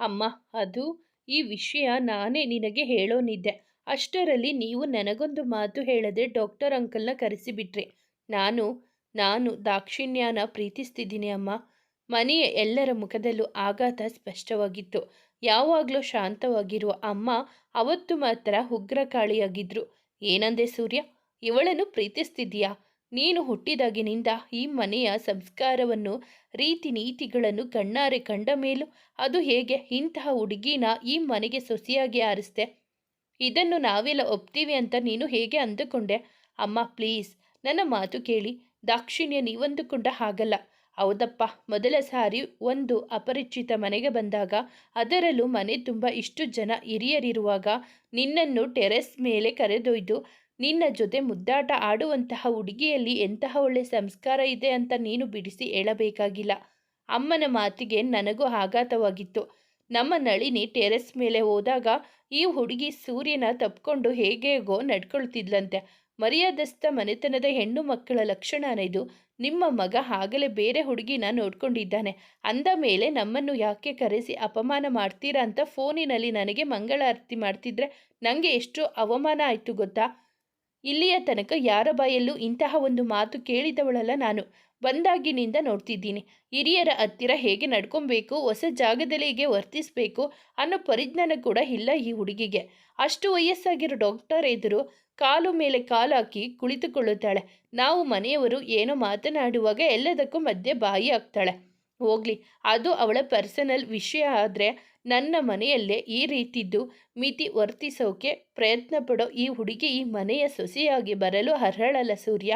ಅಮ್ಮ, ಅದು ಈ ವಿಷಯ ನಾನೇ ನಿನಗೆ ಹೇಳೋನಿದ್ದೆ. ಅಷ್ಟರಲ್ಲಿ ನೀವು ನನಗೊಂದು ಮಾತು ಹೇಳದೆ ಡಾಕ್ಟರ್ ಅಂಕಲ್ನ ಕರೆಸಿಬಿಟ್ರಿ. ನಾನು ನಾನು ದಾಕ್ಷಿಣ್ಯನ ಪ್ರೀತಿಸ್ತಿದ್ದೀನಿ ಅಮ್ಮ. ಮನೆಯ ಎಲ್ಲರ ಮುಖದಲ್ಲೂ ಆಘಾತ ಸ್ಪಷ್ಟವಾಗಿತ್ತು. ಯಾವಾಗಲೂ ಶಾಂತವಾಗಿರುವ ಅಮ್ಮ ಅವತ್ತು ಮಾತ್ರ ಉಗ್ರಕಾಳಿಯಾಗಿದ್ರು. ಏನಂದೆ ಸೂರ್ಯ, ಇವಳನ್ನು ಪ್ರೀತಿಸ್ತಿದ್ದೀಯಾ? ನೀನು ಹುಟ್ಟಿದಾಗಿನಿಂದ ಈ ಮನೆಯ ಸಂಸ್ಕಾರವನ್ನು, ರೀತಿ ನೀತಿಗಳನ್ನು ಕಣ್ಣಾರೆ ಕಂಡ ಮೇಲೂ ಅದು ಹೇಗೆ ಇಂತಹ ಹುಡುಗಿನ ಈ ಮನೆಗೆ ಸೊಸೆಯಾಗಿ ಆರಿಸ್ದೆ? ಇದನ್ನು ನಾವೆಲ್ಲ ಒಪ್ತೀವಿ ಅಂತ ನೀನು ಹೇಗೆ ಅಂದುಕೊಂಡೆ? ಅಮ್ಮ, ಪ್ಲೀಸ್, ನನ್ನ ಮಾತು ಕೇಳಿ. ದಾಕ್ಷಿಣ್ಯ ನೀವಂದುಕೊಂಡ ಹಾಗಲ್ಲ. ಹೌದಪ್ಪ, ಮೊದಲ ಸಾರಿ ಒಂದು ಅಪರಿಚಿತ ಮನೆಗೆ ಬಂದಾಗ ಅದರಲ್ಲೂ ಮನೆ ತುಂಬ ಇಷ್ಟು ಜನ ಹಿರಿಯರಿರುವಾಗ ನಿನ್ನನ್ನು ಟೆರೆಸ್ ಮೇಲೆ ಕರೆದೊಯ್ದು ನಿನ್ನ ಜೊತೆ ಮುದ್ದಾಟ ಆಡುವಂತಹ ಹುಡುಗಿಯಲ್ಲಿ ಎಂತಹ ಒಳ್ಳೆ ಸಂಸ್ಕಾರ ಇದೆ ಅಂತ ನೀನು ಬಿಡಿಸಿ ಹೇಳಬೇಕಾಗಿಲ್ಲ. ಅಮ್ಮನ ಮಾತಿಗೆ ನನಗೂ ಆಘಾತವಾಗಿತ್ತು. ನಮ್ಮ ನಳಿನಿ ಟೆರೆಸ್ ಮೇಲೆ ಹೋದಾಗ ಈ ಹುಡುಗಿ ಸೂರ್ಯನ ತಪ್ಕೊಂಡು ಹೇಗೇಗೋ ನಡ್ಕೊಳ್ತಿದ್ಲಂತೆ. ಮರ್ಯಾದಸ್ಥ ಮನೆತನದ ಹೆಣ್ಣು ಮಕ್ಕಳ ಲಕ್ಷಣನ ಇದು ನಿಮ್ಮ ಮಗ ಆಗಲೇ ಬೇರೆ ಹುಡುಗಿನ ನೋಡ್ಕೊಂಡಿದ್ದಾನೆ. ಅಂದ ಮೇಲೆ ನಮ್ಮನ್ನು ಯಾಕೆ ಕರೆಸಿ ಅಪಮಾನ ಮಾಡ್ತೀರಾ ಅಂತ ಫೋನಿನಲ್ಲಿ ನನಗೆ ಮಂಗಳಾರತಿ ಮಾಡ್ತಿದ್ರೆ ನನಗೆ ಎಷ್ಟು ಅವಮಾನ ಆಯಿತು ಗೊತ್ತಾ? ಇಲ್ಲಿಯ ತನಕ ಯಾರ ಬಾಯಲ್ಲೂ ಇಂತಹ ಒಂದು ಮಾತು ಕೇಳಿದವಳಲ್ಲ ನಾನು. ಬಂದಾಗಿನಿಂದ ನೋಡ್ತಿದ್ದೀನಿ. ಹಿರಿಯರ ಹತ್ತಿರ ಹೇಗೆ ನಡ್ಕೊಬೇಕು, ಹೊಸ ಜಾಗದಲ್ಲಿ ಹೇಗೆ ವರ್ತಿಸಬೇಕು ಅನ್ನೋ ಪರಿಜ್ಞಾನ ಕೂಡ ಇಲ್ಲ ಈ ಹುಡುಗಿಗೆ. ಅಷ್ಟು ವಯಸ್ಸಾಗಿರೋ ಡಾಕ್ಟರ್ ಎದುರು ಕಾಲು ಮೇಲೆ ಕಾಲು ಹಾಕಿ ಕುಳಿತುಕೊಳ್ಳುತ್ತಾಳೆ. ನಾವು ಮನೆಯವರು ಏನೋ ಮಾತನಾಡುವಾಗ ಎಲ್ಲದಕ್ಕೂ ಮಧ್ಯೆ ಬಾಯಿ ಹಾಕ್ತಾಳೆ. ಹೋಗ್ಲಿ, ಅದು ಅವಳ ಪರ್ಸನಲ್ ವಿಷಯ ಆದರೆ ನನ್ನ ಮನೆಯಲ್ಲೇ ಈ ರೀತಿದ್ದು ಮಿತಿ ವರ್ತಿಸೋಕೆ ಪ್ರಯತ್ನ ಪಡೋ ಈ ಹುಡುಗಿ ಈ ಮನೆಯ ಸೊಸೆಯಾಗಿ ಬರಲು ಅರ್ಹಳಲ್ಲ ಸೂರ್ಯ.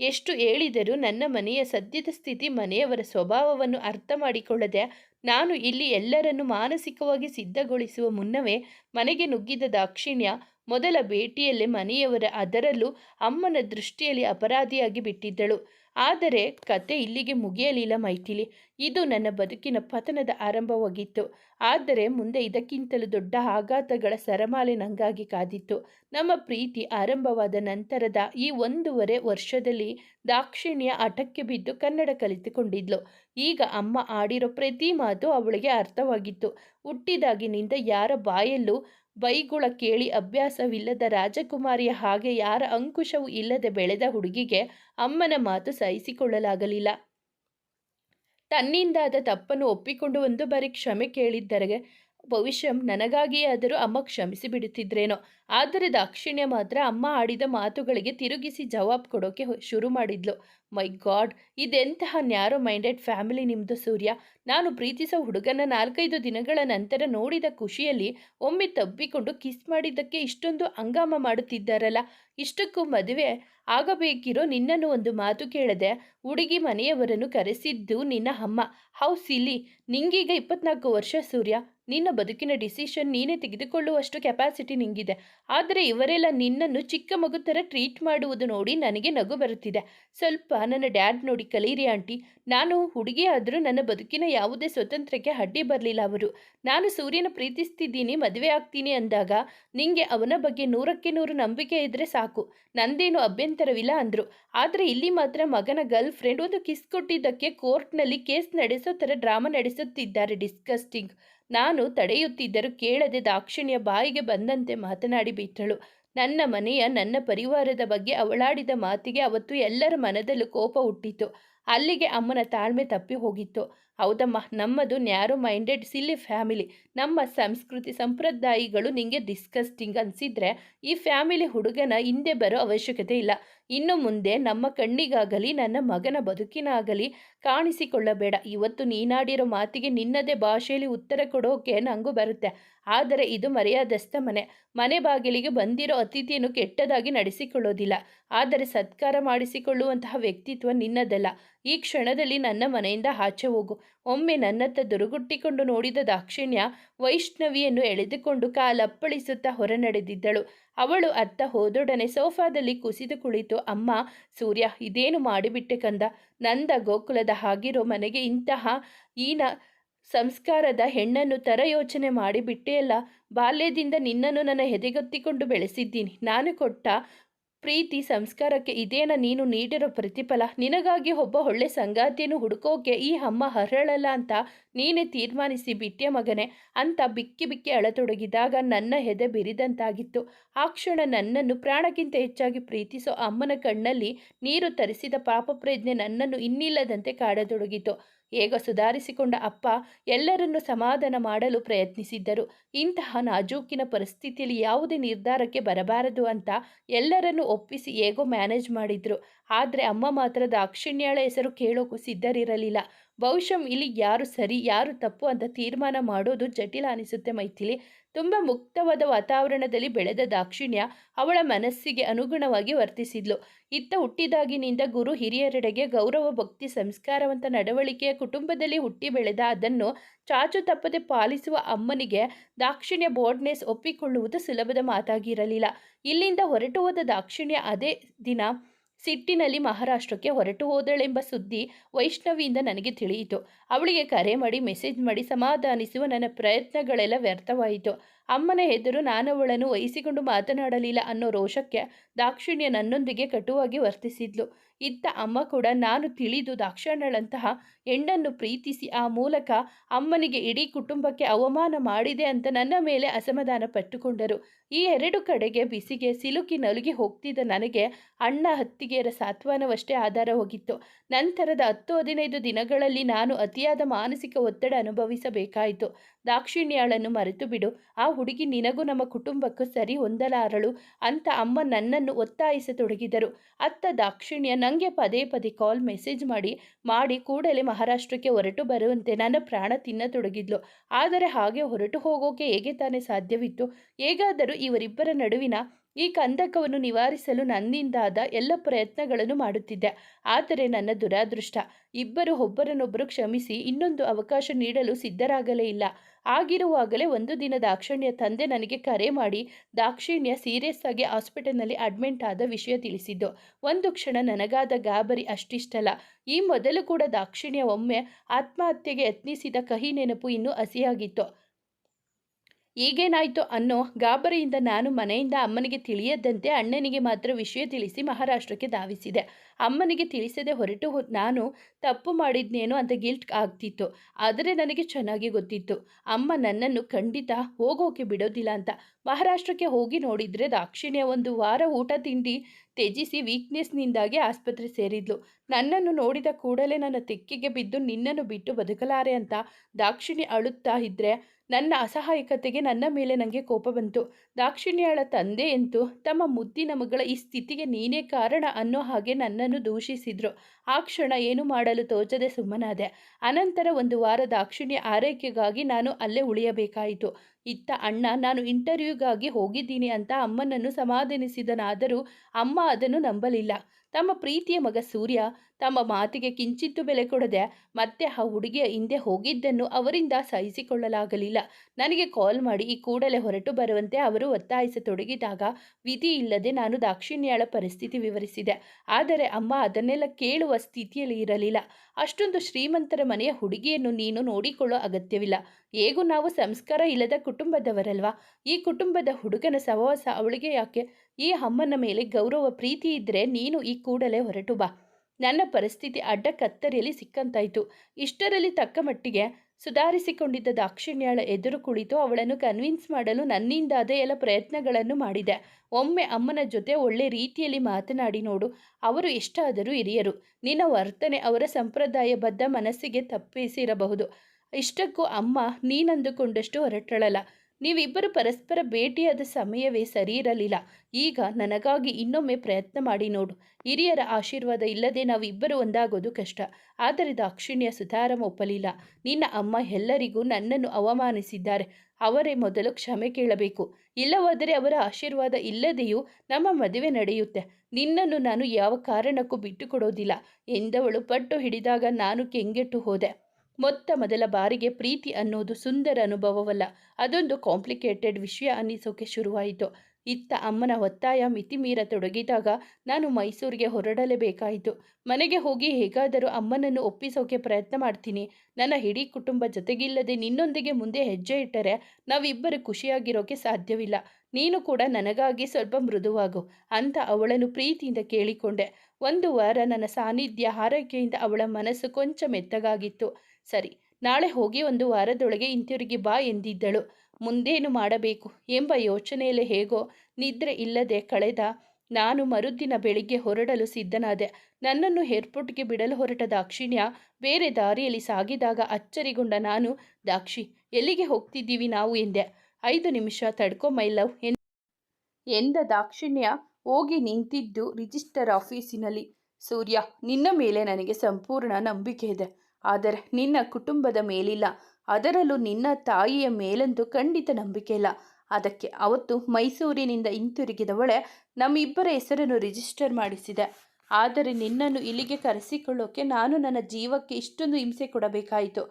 ಎಷ್ಟು ಹೇಳಿದರೂ ನನ್ನ ಮನೆಯ ಸದ್ಯದ ಸ್ಥಿತಿ ಮನೆಯವರ ಸ್ವಭಾವವನ್ನು ಅರ್ಥ ಮಾಡಿಕೊಳ್ಳದೆ ನಾನು ಇಲ್ಲಿ ಎಲ್ಲರನ್ನು ಮಾನಸಿಕವಾಗಿ ಸಿದ್ಧಗೊಳಿಸುವ ಮುನ್ನವೇ ಮನೆಗೆ ನುಗ್ಗಿದ ದಾಕ್ಷಿಣ್ಯ ಮೊದಲ ಭೇಟಿಯಲ್ಲೇ ಮನೆಯವರ ಅದರಲ್ಲೂ ಅಮ್ಮನ ದೃಷ್ಟಿಯಲ್ಲಿ ಅಪರಾಧಿಯಾಗಿ ಬಿಟ್ಟಿದ್ದಳು. ಆದರೆ ಕತೆ ಇಲ್ಲಿಗೆ ಮುಗಿಯಲಿಲ್ಲ ಮೈಥಿಲಿ. ಇದು ನನ್ನ ಬದುಕಿನ ಪತನದ ಆರಂಭವಾಗಿತ್ತು. ಆದರೆ ಮುಂದೆ ಇದಕ್ಕಿಂತಲೂ ದೊಡ್ಡ ಆಘಾತಗಳ ಸರಮಾಲೆ ನಂಗಾಗಿ ಕಾದಿತ್ತು. ನಮ್ಮ ಪ್ರೀತಿ ಆರಂಭವಾದ ನಂತರದ ಈ ಒಂದೂವರೆ ವರ್ಷದಲ್ಲಿ ದಾಕ್ಷಿಣ್ಯ ಆಟಕ್ಕೆ ಬಿದ್ದು ಕನ್ನಡ ಕಲಿತುಕೊಂಡಿದ್ಲು. ಈಗ ಅಮ್ಮ ಆಡಿರೋ ಪ್ರತಿ ಮಾತು ಅವಳಿಗೆ ಅರ್ಥವಾಗಿತ್ತು. ಹುಟ್ಟಿದಾಗಿನಿಂದ ಯಾರ ಬಾಯಲ್ಲೂ ಬೈಗುಳ ಕೇಳಿ ಅಭ್ಯಾಸವಿಲ್ಲದ ರಾಜಕುಮಾರಿಯ ಹಾಗೆ ಯಾರ ಅಂಕುಶವೂ ಇಲ್ಲದೆ ಬೆಳೆದ ಹುಡುಗಿಗೆ ಅಮ್ಮನ ಮಾತು ಸಹಿಸಿಕೊಳ್ಳಲಾಗಲಿಲ್ಲ. ತನ್ನಿಂದಾದ ತಪ್ಪನ್ನು ಒಪ್ಪಿಕೊಂಡು ಒಂದು ಬಾರಿ ಕ್ಷಮೆ ಕೇಳಿದ್ದರೆ ಭವಿಷ್ಯ ನನಗಾಗಿಯೇ ಆದರೂ ಅಮ್ಮ ಕ್ಷಮಿಸಿ ಬಿಡುತ್ತಿದ್ರೇನೋ. ಆದರೆ ದಾಕ್ಷಿಣ್ಯ ಮಾತ್ರ ಅಮ್ಮ ಆಡಿದ ಮಾತುಗಳಿಗೆ ತಿರುಗಿಸಿ ಜವಾಬ್ ಕೊಡೋಕೆ ಶುರು ಮಾಡಿದ್ಲು. ಮೈ ಗಾಡ್, ಇದೆಂತಹ ನ್ಯಾರೋ ಮೈಂಡೆಡ್ ಫ್ಯಾಮಿಲಿ ನಿಮ್ಮದು ಸೂರ್ಯ. ನಾನು ಪ್ರೀತಿಸೋ ಹುಡುಗನ ನಾಲ್ಕೈದು ದಿನಗಳ ನಂತರ ನೋಡಿದ ಖುಷಿಯಲ್ಲಿ ಒಮ್ಮೆ ತಬ್ಬಿಕೊಂಡು ಕಿಸ್ ಮಾಡಿದ್ದಕ್ಕೆ ಇಷ್ಟೊಂದು ಹಂಗಾಮ ಮಾಡುತ್ತಿದ್ದಾರಲ್ಲ. ಇಷ್ಟಕ್ಕೂ ಮದುವೆ ಆಗಬೇಕಿರೋ ನಿನ್ನನ್ನು ಒಂದು ಮಾತು ಕೇಳದೆ ಹುಡುಗಿ ಮನೆಯವರನ್ನು ಕರೆಸಿದ್ದು ನಿನ್ನ ಅಮ್ಮ. ಹೌ ಇಲ್ಲಿ ನಿಂಗೀಗ ಇಪ್ಪತ್ನಾಲ್ಕು ವರ್ಷ ಸೂರ್ಯ. ನಿನ್ನ ಬದುಕಿನ ಡಿಸಿಷನ್ ನೀನೇ ತೆಗೆದುಕೊಳ್ಳುವಷ್ಟು ಕೆಪಾಸಿಟಿ ನಿಂಗಿದೆ. ಆದರೆ ಇವರೆಲ್ಲ ನಿನ್ನನ್ನು ಚಿಕ್ಕ ಮಗು ಥರ ಟ್ರೀಟ್ ಮಾಡುವುದು ನೋಡಿ ನನಗೆ ನಗು ಬರುತ್ತಿದೆ. ಸ್ವಲ್ಪ ನನ್ನ ಡ್ಯಾಡ್ ನೋಡಿ ಕಲೀರಿ ಆಂಟಿ. ನಾನು ಹುಡುಗಿ ಆದರೂ ನನ್ನ ಬದುಕಿನ ಯಾವುದೇ ಸ್ವತಂತ್ರಕ್ಕೆ ಅಡ್ಡಿ ಬರಲಿಲ್ಲ ಅವರು. ನಾನು ಸೂರ್ಯನ ಪ್ರೀತಿಸ್ತಿದ್ದೀನಿ, ಮದುವೆ ಆಗ್ತೀನಿ ಅಂದಾಗ ನಿಂಗೆ ಅವನ ಬಗ್ಗೆ ನೂರಕ್ಕೆ ನೂರು ನಂಬಿಕೆ ಇದ್ದರೆ ಸಾಕು. ನಂದೇನು ಅಭ್ಯಂತರವಿಲ್ಲ ಅಂದರು. ಆದರೆ ಇಲ್ಲಿ ಮಾತ್ರ ಮಗನ ಗರ್ಲ್ ಫ್ರೆಂಡ್ ಒಂದು ಕಿಸ್ ಕೊಟ್ಟಿದ್ದಕ್ಕೆ ಕೋರ್ಟ್ನಲ್ಲಿ ಕೇಸ್ ನಡೆಸೋ ಥರ ಡ್ರಾಮಾ ನಡೆಸುತ್ತಿದ್ದಾರೆ ಡಿಸ್ಕಸ್ಟಿಂಗ್. ನಾನು ತಡೆಯುತ್ತಿದ್ದರೂ ಕೇಳದೆ ದಾಕ್ಷಿಣ್ಯ ಬಾಯಿಗೆ ಬಂದಂತೆ ಮಾತನಾಡಿ ಬಿಟ್ಟಳು. ನನ್ನ ಮನೆಯ ನನ್ನ ಪರಿವಾರದ ಬಗ್ಗೆ ಅವಳಾಡಿದ ಮಾತಿಗೆ ಅವತ್ತು ಎಲ್ಲರ ಮನದಲ್ಲೂ ಕೋಪ ಹುಟ್ಟಿತು. ಅಲ್ಲಿಗೆ ಅಮ್ಮನ ತಾಳ್ಮೆ ತಪ್ಪಿ ಹೋಗಿತ್ತು. ಹೌದಮ್ಮ, ನಮ್ಮದು ನ್ಯಾರೋ ಮೈಂಡೆಡ್ ಸಿಲ್ಲಿ ಫ್ಯಾಮಿಲಿ. ನಮ್ಮ ಸಂಸ್ಕೃತಿ ಸಂಪ್ರದಾಯಗಳು ನಿಮಗೆ ಡಿಸ್ಕಸ್ಟಿಂಗ್ ಅನಿಸಿದ್ರೆ ಈ ಫ್ಯಾಮಿಲಿ ಹುಡುಗನ ಹಿಂದೆ ಬರೋ ಅವಶ್ಯಕತೆ ಇಲ್ಲ. ಇನ್ನು ಮುಂದೆ ನಮ್ಮ ಕಣ್ಣಿಗಾಗಲಿ, ನನ್ನ ಮಗನ ಬದುಕಿನಾಗಲಿ ಕಾಣಿಸಿಕೊಳ್ಳಬೇಡ. ಇವತ್ತು ನೀನಾಡಿರೋ ಮಾತಿಗೆ ನಿನ್ನದೇ ಭಾಷೆಯಲ್ಲಿ ಉತ್ತರ ಕೊಡೋಕೆ ನನಗೂ ಬರುತ್ತೆ. ಆದರೆ ಇದು ಮರ್ಯಾದಸ್ಥ ಮನೆ. ಮನೆ ಬಾಗಿಲಿಗೆ ಬಂದಿರೋ ಅತಿಥಿಯನ್ನು ಕೆಟ್ಟದಾಗಿ ನಡೆಸಿಕೊಳ್ಳೋದಿಲ್ಲ. ಆದರೆ ಸತ್ಕಾರ ಮಾಡಿಸಿಕೊಳ್ಳುವಂತಹ ವ್ಯಕ್ತಿತ್ವ ನಿನ್ನದಲ್ಲ. ಈ ಕ್ಷಣದಲ್ಲಿ ನನ್ನ ಮನೆಯಿಂದ ಆಚೆ ಹೋಗು. ಒಮ್ಮೆ ನನ್ನತ್ತ ದುರುಗುಟ್ಟಿಕೊಂಡು ನೋಡಿದ ದಾಕ್ಷಿಣ್ಯ ವೈಷ್ಣವಿಯನ್ನು ಎಳೆದುಕೊಂಡು ಕಾಲಪ್ಪಳಿಸುತ್ತಾ ಹೊರನಡೆದಿದ್ದಳು. ಅವಳು ಅತ್ತ ಹೋದೊಡನೆ ಸೋಫಾದಲ್ಲಿ ಕುಸಿದು ಕುಳಿತು, ಅಮ್ಮ, ಸೂರ್ಯ, ಇದೇನು ಮಾಡಿಬಿಟ್ಟೆ ಕಂದ? ನಂದ ಗೋಕುಲದ ಹಾಗಿರೋ ಮನೆಗೆ ಇಂತಹ ಈನ ಸಂಸ್ಕಾರದ ಹೆಣ್ಣನ್ನು ತರ ಯೋಚನೆ ಮಾಡಿಬಿಟ್ಟೆಯಲ್ಲ? ಬಾಲ್ಯದಿಂದ ನಿನ್ನನ್ನು ನನ್ನ ಹೆದೆಗೊತ್ತಿಕೊಂಡು ಬೆಳೆಸಿದ್ದೀನಿ. ನಾನು ಕೊಟ್ಟ ಪ್ರೀತಿ ಸಂಸ್ಕಾರಕ್ಕೆ ಇದೇನ ನೀನು ನೀಡಿರೋ ಪ್ರತಿಫಲ? ನಿನಗಾಗಿ ಒಬ್ಬ ಒಳ್ಳೆ ಸಂಗಾತಿಯನ್ನು ಹುಡುಕೋಕೆ ಈ ಅಮ್ಮ ಹರಳಲ್ಲ ಅಂತ ನೀನೇ ತೀರ್ಮಾನಿಸಿ ಬಿಟ್ಟೆ ಮಗನೇ ಅಂತ ಬಿಕ್ಕಿ ಬಿಕ್ಕಿ ಅಳತೊಡಗಿದಾಗ ನನ್ನ ಹೆದೆ ಬಿರಿದಂತಾಗಿತ್ತು. ಆ ಕ್ಷಣ ನನ್ನನ್ನು ಪ್ರಾಣಕ್ಕಿಂತ ಹೆಚ್ಚಾಗಿ ಪ್ರೀತಿಸೋ ಅಮ್ಮನ ಕಣ್ಣಲ್ಲಿ ನೀರು ತರಿಸಿದ ಪಾಪ ಪ್ರಜ್ಞೆ ನನ್ನನ್ನು ಇನ್ನಿಲ್ಲದಂತೆ ಕಾಡತೊಡಗಿತು. ಹೇಗೋ ಸುಧಾರಿಸಿಕೊಂಡ ಅಪ್ಪ ಎಲ್ಲರನ್ನು ಸಮಾಧಾನ ಮಾಡಲು ಪ್ರಯತ್ನಿಸಿದ್ದರು. ಇಂತಹ ನಾಜೂಕಿನ ಪರಿಸ್ಥಿತಿಯಲ್ಲಿ ಯಾವುದೇ ನಿರ್ಧಾರಕ್ಕೆ ಬರಬಾರದು ಅಂತ ಎಲ್ಲರನ್ನು ಒಪ್ಪಿಸಿ ಹೇಗೋ ಮ್ಯಾನೇಜ್ ಮಾಡಿದ್ರು. ಆದರೆ ಅಮ್ಮ ಮಾತ್ರ ದಾಕ್ಷಿಣ್ಯಾಳ ಹೆಸರು ಕೇಳೋಕ್ಕೂ ಸಿದ್ಧರಿರಲಿಲ್ಲ. ಬಹುಶಃ ಇಲ್ಲಿ ಯಾರು ಸರಿ, ಯಾರು ತಪ್ಪು ಅಂತ ತೀರ್ಮಾನ ಮಾಡೋದು ಜಟಿಲ ಅನಿಸುತ್ತೆ ಮೈಥಿಲಿ. ತುಂಬ ಮುಕ್ತವಾದ ವಾತಾವರಣದಲ್ಲಿ ಬೆಳೆದ ದಾಕ್ಷಿಣ್ಯ ಅವಳ ಮನಸ್ಸಿಗೆ ಅನುಗುಣವಾಗಿ ವರ್ತಿಸಿದ್ಲು. ಇತ್ತ ಹುಟ್ಟಿದಾಗಿನಿಂದ ಗುರು ಹಿರಿಯರೆಡೆಗೆ ಗೌರವ, ಭಕ್ತಿ, ಸಂಸ್ಕಾರವಂತ ನಡವಳಿಕೆಯ ಕುಟುಂಬದಲ್ಲಿ ಹುಟ್ಟಿ ಬೆಳೆದ ಅದನ್ನು ಚಾಚು ತಪ್ಪದೆ ಪಾಲಿಸುವ ಅಮ್ಮನಿಗೆ ದಾಕ್ಷಿಣ್ಯ ಬೋರ್ಡ್ನೆಸ್ ಒಪ್ಪಿಕೊಳ್ಳುವುದು ಸುಲಭದ ಮಾತಾಗಿರಲಿಲ್ಲ. ಇಲ್ಲಿಂದ ಹೊರಟು ಹೋದ ದಾಕ್ಷಿಣ್ಯ ಅದೇ ದಿನ ಸಿಟ್ಟಿನಲ್ಲಿ ಮಹಾರಾಷ್ಟ್ರಕ್ಕೆ ಹೊರಟು ಹೋದಳೆಂಬ ಸುದ್ದಿ ವೈಷ್ಣವಿಯಿಂದ ನನಗೆ ತಿಳಿಯಿತು. ಅವಳಿಗೆ ಕರೆ ಮಾಡಿ, ಮೆಸೇಜ್ ಮಾಡಿ, ಸಮಾಧಾನಿಸುವ ನನ್ನ ಪ್ರಯತ್ನಗಳೆಲ್ಲ ವ್ಯರ್ಥವಾಯಿತು. ಅಮ್ಮನ ಎದುರು ನಾನವಳನ್ನು ವಹಿಸಿಕೊಂಡು ಮಾತನಾಡಲಿಲ್ಲ ಅನ್ನೋ ರೋಷಕ್ಕೆ ದಾಕ್ಷಿಣ್ಯ ನನ್ನೊಂದಿಗೆ ಕಟುವಾಗಿ ವರ್ತಿಸಿದ್ಲು. ಇತ್ತ ಅಮ್ಮ ಕೂಡ ನಾನು ತಿಳಿದು ದಾಕ್ಷಾಣ್ಯಳಂತಹ ಹೆಣ್ಣನ್ನು ಪ್ರೀತಿಸಿ ಆ ಮೂಲಕ ಅಮ್ಮನಿಗೆ ಇಡೀ ಕುಟುಂಬಕ್ಕೆ ಅವಮಾನ ಮಾಡಿದೆ ಅಂತ ನನ್ನ ಮೇಲೆ ಅಸಮಾಧಾನ ಪಟ್ಟುಕೊಂಡರು. ಈ ಎರಡು ಕಡೆಗೆ ಬಿಸಿಗೆ ಸಿಲುಕಿ ನಲುಗಿ ಹೋಗ್ತಿದ್ದ ನನಗೆ ಅಣ್ಣ ಹತ್ತಿಗೆಯರ ಸಾತ್ವನವಷ್ಟೇ ಆಧಾರ ಹೋಗಿತ್ತು. ನಂತರದ ಹತ್ತು ಹದಿನೈದು ದಿನಗಳಲ್ಲಿ ನಾನು ಅತಿಯಾದ ಮಾನಸಿಕ ಒತ್ತಡ ಅನುಭವಿಸಬೇಕಾಯಿತು. ದಾಕ್ಷಿಣ್ಯಾಳನ್ನು ಮರೆತು ಬಿಡು ಆ ಹುಡುಗಿ ನಿನಗೂ ನಮ್ಮ ಕುಟುಂಬಕ್ಕೂ ಸರಿ ಹೊಂದಲಾರಳು ಅಂತ ಅಮ್ಮ ನನ್ನನ್ನು ಒತ್ತಾಯಿಸತೊಡಗಿದರು. ಅತ್ತ ದಾಕ್ಷಿಣ್ಯ ನನಗೆ ಪದೇ ಪದೇ ಕಾಲ್ ಮೆಸೇಜ್ ಮಾಡಿ ಮಾಡಿ ಕೂಡಲೇ ಮಹಾರಾಷ್ಟ್ರಕ್ಕೆ ಹೊರಟು ಬರುವಂತೆ ನನ್ನ ಪ್ರಾಣ ತಿನ್ನತೊಡಗಿದ್ಲು. ಆದರೆ ಹಾಗೆ ಹೊರಟು ಹೋಗೋಕೆ ಹೇಗೆ ತಾನೇ ಸಾಧ್ಯವಿತ್ತು? ಹೇಗಾದರೂ ಇವರಿಬ್ಬರ ನಡುವಿನ ಈ ಕಂದಕವನ್ನು ನಿವಾರಿಸಲು ನನ್ನಿಂದಾದ ಎಲ್ಲ ಪ್ರಯತ್ನಗಳನ್ನು ಮಾಡುತ್ತಿದ್ದೆ. ಆದರೆ ನನ್ನ ದುರಾದೃಷ್ಟ. ಇಬ್ಬರು ಒಬ್ಬರನ್ನೊಬ್ಬರು ಕ್ಷಮಿಸಿ ಇನ್ನೊಂದು ಅವಕಾಶ ನೀಡಲು ಸಿದ್ಧರಾಗಲೇ ಇಲ್ಲ. ಆಗಿರುವಾಗಲೇ ಒಂದು ದಿನ ದಾಕ್ಷಿಣ್ಯ ತಂದೆ ನನಗೆ ಕರೆ ಮಾಡಿ ದಾಕ್ಷಿಣ್ಯ ಸೀರಿಯಸ್ ಆಗಿ ಹಾಸ್ಪಿಟಲ್ನಲ್ಲಿ ಅಡ್ಮಿಂಟ್ ಆದ ವಿಷಯ ತಿಳಿಸಿದ್ದು. ಒಂದು ಕ್ಷಣ ನನಗಾದ ಗಾಬರಿ ಅಷ್ಟಿಷ್ಟಲ್ಲ. ಈ ಮೊದಲು ಕೂಡ ದಾಕ್ಷಿಣ್ಯ ಒಮ್ಮೆ ಆತ್ಮಹತ್ಯೆಗೆ ಯತ್ನಿಸಿದ ಕಹಿ ನೆನಪು ಇನ್ನೂ ಹಸಿಯಾಗಿತ್ತು. ಈಗೇನಾಯಿತು ಅನ್ನೋ ಗಾಬರಿಯಿಂದ ನಾನು ಮನೆಯಿಂದ ಅಮ್ಮನಿಗೆ ತಿಳಿಯದಂತೆ ಅಣ್ಣನಿಗೆ ಮಾತ್ರ ವಿಷಯ ತಿಳಿಸಿ ಮಹಾರಾಷ್ಟ್ರಕ್ಕೆ ಧಾವಿಸಿದೆ. ಅಮ್ಮನಿಗೆ ತಿಳಿಸದೆ ಹೊರಟು ನಾನು ತಪ್ಪು ಮಾಡಿದ್ನೇನೋ ಅಂತ ಗಿಲ್ಟ್ ಆಗ್ತಿತ್ತು. ಆದರೆ ನನಗೆ ಚೆನ್ನಾಗಿ ಗೊತ್ತಿತ್ತು. ಅಮ್ಮ ನನ್ನನ್ನು ಖಂಡಿತ ಹೋಗೋಕೆ ಬಿಡೋದಿಲ್ಲ ಅಂತ. ಮಹಾರಾಷ್ಟ್ರಕ್ಕೆ ಹೋಗಿ ನೋಡಿದರೆ ದಾಕ್ಷಿಣ್ಯ ಒಂದು ವಾರ ಊಟ ತಿಂಡಿ ತ್ಯಜಿಸಿ ವೀಕ್ನೆಸ್ನಿಂದಾಗಿ ಆಸ್ಪತ್ರೆ ಸೇರಿದ್ಲು. ನನ್ನನ್ನು ನೋಡಿದ ಕೂಡಲೇ ನನ್ನ ತೆಕ್ಕಿಗೆ ಬಿದ್ದು ನಿನ್ನನ್ನು ಬಿಟ್ಟು ಬದುಕಲಾರೆ ಅಂತ ದಾಕ್ಷಿಣಿ ಅಳುತ್ತಾ ಇದ್ದರೆ ನನ್ನ ಅಸಹಾಯಕತೆಗೆ ನನ್ನ ಮೇಲೆ ನನಗೆ ಕೋಪ ಬಂತು. ದಾಕ್ಷಿಣ್ಯಾಳ ತಂದೆ ಎಂತು ತಮ್ಮ ಮುದ್ದಿನ ಮಗಳ ಈ ಸ್ಥಿತಿಗೆ ನೀನೇ ಕಾರಣ ಅನ್ನೋ ಹಾಗೆ ನನ್ನನ್ನು ದೂಷಿಸಿದ್ರು. ಆ ಕ್ಷಣ ಏನು ಮಾಡಲು ತೋಚದೆ ಸುಮ್ಮನಾದೆ. ಅನಂತರ ಒಂದು ವಾರ ದಾಕ್ಷಿಣ್ಯ ಆರೈಕೆಗಾಗಿ ನಾನು ಅಲ್ಲೇ ಉಳಿಯಬೇಕಾಯಿತು. ಇತ್ತ ಅಣ್ಣ, ನಾನು ಇಂಟರ್ವ್ಯೂಗಾಗಿ ಹೋಗಿದ್ದೀನಿ ಅಂತ ಅಮ್ಮನನ್ನು ಸಮಾಧಾನಿಸಿದನಾದರೂ ಅಮ್ಮ ಅದನ್ನು ನಂಬಲಿಲ್ಲ. ತಮ್ಮ ಪ್ರೀತಿಯ ಮಗ ಸೂರ್ಯ ತಮ್ಮ ಮಾತಿಗೆ ಕಿಂಚಿತ್ತು ಬೆಲೆ ಕೊಡದೆ ಮತ್ತೆ ಆ ಹುಡುಗಿಯ ಹಿಂದೆ ಹೋಗಿದ್ದನ್ನು ಅವರಿಂದ ಸಹಿಸಿಕೊಳ್ಳಲಾಗಲಿಲ್ಲ. ನನಗೆ ಕಾಲ್ ಮಾಡಿ ಈ ಕೂಡಲೇ ಹೊರಟು ಬರುವಂತೆ ಅವರು ಒತ್ತಾಯಿಸತೊಡಗಿದಾಗ ವಿಧಿ ಇಲ್ಲದೆ ನಾನು ದಾಕ್ಷಿಣ್ಯಾಳ ಪರಿಸ್ಥಿತಿ ವಿವರಿಸಿದೆ. ಆದರೆ ಅಮ್ಮ ಅದನ್ನೆಲ್ಲ ಕೇಳುವ ಸ್ಥಿತಿಯಲ್ಲಿ ಇರಲಿಲ್ಲ. ಅಷ್ಟೊಂದು ಶ್ರೀಮಂತರ ಮನೆಯ ಹುಡುಗಿಯನ್ನು ನೀನು ನೋಡಿಕೊಳ್ಳೋ ಅಗತ್ಯವಿಲ್ಲ. ಹೇಗೂ ನಾವು ಸಂಸ್ಕಾರ ಇಲ್ಲದ ಕುಟುಂಬದವರಲ್ವಾ? ಈ ಕುಟುಂಬದ ಹುಡುಗನ ಸಹವಾಸ ಅವಳಿಗೆ ಯಾಕೆ? ಈ ಅಮ್ಮನ ಮೇಲೆ ಗೌರವ, ಪ್ರೀತಿ ಇದ್ದರೆ ನೀನು ಈ ಕೂಡಲೇ ಹೊರಟು ಬಾ. ನನ್ನ ಪರಿಸ್ಥಿತಿ ಅಡ್ಡ ಕತ್ತರಿಯಲ್ಲಿ ಸಿಕ್ಕಂತಾಯಿತು. ಇಷ್ಟರಲ್ಲಿ ತಕ್ಕ ಮಟ್ಟಿಗೆ ಸುಧಾರಿಸಿಕೊಂಡಿದ್ದ ದಾಕ್ಷಿಣ್ಯಾಳ ಎದುರು ಕುಳಿತು ಅವಳನ್ನು ಕನ್ವಿನ್ಸ್ ಮಾಡಲು ನನ್ನಿಂದಾದ ಎಲ್ಲ ಪ್ರಯತ್ನಗಳನ್ನು ಮಾಡಿದೆ. ಒಮ್ಮೆ ಅಮ್ಮನ ಜೊತೆ ಒಳ್ಳೆ ರೀತಿಯಲ್ಲಿ ಮಾತನಾಡಿ ನೋಡು. ಅವರು ಎಷ್ಟಾದರೂ ಹಿರಿಯರು. ನಿನ್ನ ವರ್ತನೆ ಅವರ ಸಂಪ್ರದಾಯಬದ್ಧ ಮನಸ್ಸಿಗೆ ತಪ್ಪಿಸಿರಬಹುದು. ಇಷ್ಟಕ್ಕೂ ಅಮ್ಮ ನೀನಂದುಕೊಂಡಷ್ಟು ಹೊರಟಳಲ್ಲ. ನೀವಿಬ್ಬರು ಪರಸ್ಪರ ಭೇಟಿಯಾದ ಸಮಯವೇ ಸರಿ ಇರಲಿಲ್ಲ ಈಗ ನನಗಾಗಿ ಇನ್ನೊಮ್ಮೆ ಪ್ರಯತ್ನ ಮಾಡಿ ನೋಡು. ಹಿರಿಯರ ಆಶೀರ್ವಾದ ಇಲ್ಲದೆ ನಾವಿಬ್ಬರು ಒಂದಾಗೋದು ಕಷ್ಟ. ಆದರೆ ದಾಕ್ಷಿಣ್ಯ ಸುಧಾರ ಒಪ್ಪಲಿಲ್ಲ. ನಿನ್ನ ಅಮ್ಮ ಎಲ್ಲರಿಗೂ ನನ್ನನ್ನು ಅವಮಾನಿಸಿದ್ದಾರೆ. ಅವರೇ ಮೊದಲು ಕ್ಷಮೆ ಕೇಳಬೇಕು. ಇಲ್ಲವಾದರೆ ಅವರ ಆಶೀರ್ವಾದ ಇಲ್ಲದೆಯೂ ನಮ್ಮ ಮದುವೆ ನಡೆಯುತ್ತೆ. ನಿನ್ನನ್ನು ನಾನು ಯಾವ ಕಾರಣಕ್ಕೂ ಬಿಟ್ಟುಕೊಡೋದಿಲ್ಲ. ಎಂದವಳು ಪಟ್ಟು ಹಿಡಿದಾಗ ನಾನು ಕೆಂಗೆಟ್ಟು ಹೋದೆ. ಮೊತ್ತ ಮೊದಲ ಬಾರಿಗೆ ಪ್ರೀತಿ ಅನ್ನೋದು ಸುಂದರ ಅನುಭವವಲ್ಲ, ಅದೊಂದು ಕಾಂಪ್ಲಿಕೇಟೆಡ್ ವಿಷಯ ಅನ್ನಿಸೋಕೆ ಶುರುವಾಯಿತು. ಇತ್ತ ಅಮ್ಮನ ಒತ್ತಾಯ ಮಿತಿ ಮೀರತೊಡಗಿದಾಗ ನಾನು ಮೈಸೂರಿಗೆ ಹೊರಡಲೇಬೇಕಾಯಿತು. ಮನೆಗೆ ಹೋಗಿ ಹೇಗಾದರೂ ಅಮ್ಮನನ್ನು ಒಪ್ಪಿಸೋಕೆ ಪ್ರಯತ್ನ ಮಾಡ್ತೀನಿ. ನನ್ನ ಇಡೀ ಕುಟುಂಬ ಜೊತೆಗಿಲ್ಲದೆ ನಿನ್ನೊಂದಿಗೆ ಮುಂದೆ ಹೆಜ್ಜೆ ಇಟ್ಟರೆ ನಾವಿಬ್ಬರು ಖುಷಿಯಾಗಿರೋಕೆ ಸಾಧ್ಯವಿಲ್ಲ. ನೀನು ಕೂಡ ನನಗಾಗಿ ಸ್ವಲ್ಪ ಮೃದುವಾಗು. ಅಂತ ಅವಳನ್ನು ಪ್ರೀತಿಯಿಂದ ಕೇಳಿಕೊಂಡೆ. ಒಂದು ವಾರ ನನ್ನ ಸಾನ್ನಿಧ್ಯ, ಆರೈಕೆಯಿಂದ ಅವಳ ಮನಸ್ಸು ಕೊಂಚ ಮೆತ್ತಗಾಗಿತ್ತು. ಸರಿ, ನಾಳೆ ಹೋಗಿ ಒಂದು ವಾರದೊಳಗೆ ಹಿಂತಿರುಗಿ ಬಾ ಎಂದಿದ್ದಳು. ಮುಂದೇನು ಮಾಡಬೇಕು? ಎಂಬ ಯೋಚನೆಯಲ್ಲಿ ಹೇಗೋ ನಿದ್ರೆ ಇಲ್ಲದೆ ಕಳೆದ ನಾನು ಮರುದಿನ ಬೆಳಿಗ್ಗೆ ಹೊರಡಲು ಸಿದ್ಧನಾದೆ. ನನ್ನನ್ನು ಏರ್ಪೋರ್ಟ್ಗೆ ಬಿಡಲು ಹೊರಟ ದಾಕ್ಷಿಣ್ಯ ಬೇರೆ ದಾರಿಯಲ್ಲಿ ಸಾಗಿದಾಗ ಅಚ್ಚರಿಗೊಂಡ ನಾನು, ದಾಕ್ಷಿ, ಎಲ್ಲಿಗೆ ಹೋಗ್ತಿದ್ದೀವಿ ನಾವು? ಎಂದೆ. ಐದು ನಿಮಿಷ, ತಡ್ಕೊ ಮೈ ಲವ್ ಎಂದ ದಾಕ್ಷಿಣ್ಯ ಹೋಗಿ ನಿಂತಿದ್ದು ರಿಜಿಸ್ಟರ್ ಆಫೀಸಿನಲ್ಲಿ. ಸೂರ್ಯ, ನಿನ್ನ ಮೇಲೆ ನನಗೆ ಸಂಪೂರ್ಣ ನಂಬಿಕೆ ಇದೆ. ಆದರೆ ನಿನ್ನ ಕುಟುಂಬದ ಮೇಲಿಲ್ಲ. ಅದರಲ್ಲೂ ನಿನ್ನ ತಾಯಿಯ ಮೇಲಂತೂ ಖಂಡಿತ ನಂಬಿಕೆ ಇಲ್ಲ. ಅದಕ್ಕೆ ಅವತ್ತು ಮೈಸೂರಿನಿಂದ ಹಿಂತಿರುಗಿದವಳೆ ನಮ್ಮಿಬ್ಬರ ಹೆಸರನ್ನು ರಿಜಿಸ್ಟರ್ ಮಾಡಿಸಿದೆ. ಆದರೆ ನಿನ್ನನ್ನು ಇಲ್ಲಿಗೆ ಕರೆಸಿಕೊಳ್ಳೋಕೆ ನಾನು ನನ್ನ ಜೀವಕ್ಕೆ ಇಷ್ಟೊಂದು ಹಿಂಸೆ ಕೊಡಬೇಕಾಯಿತು.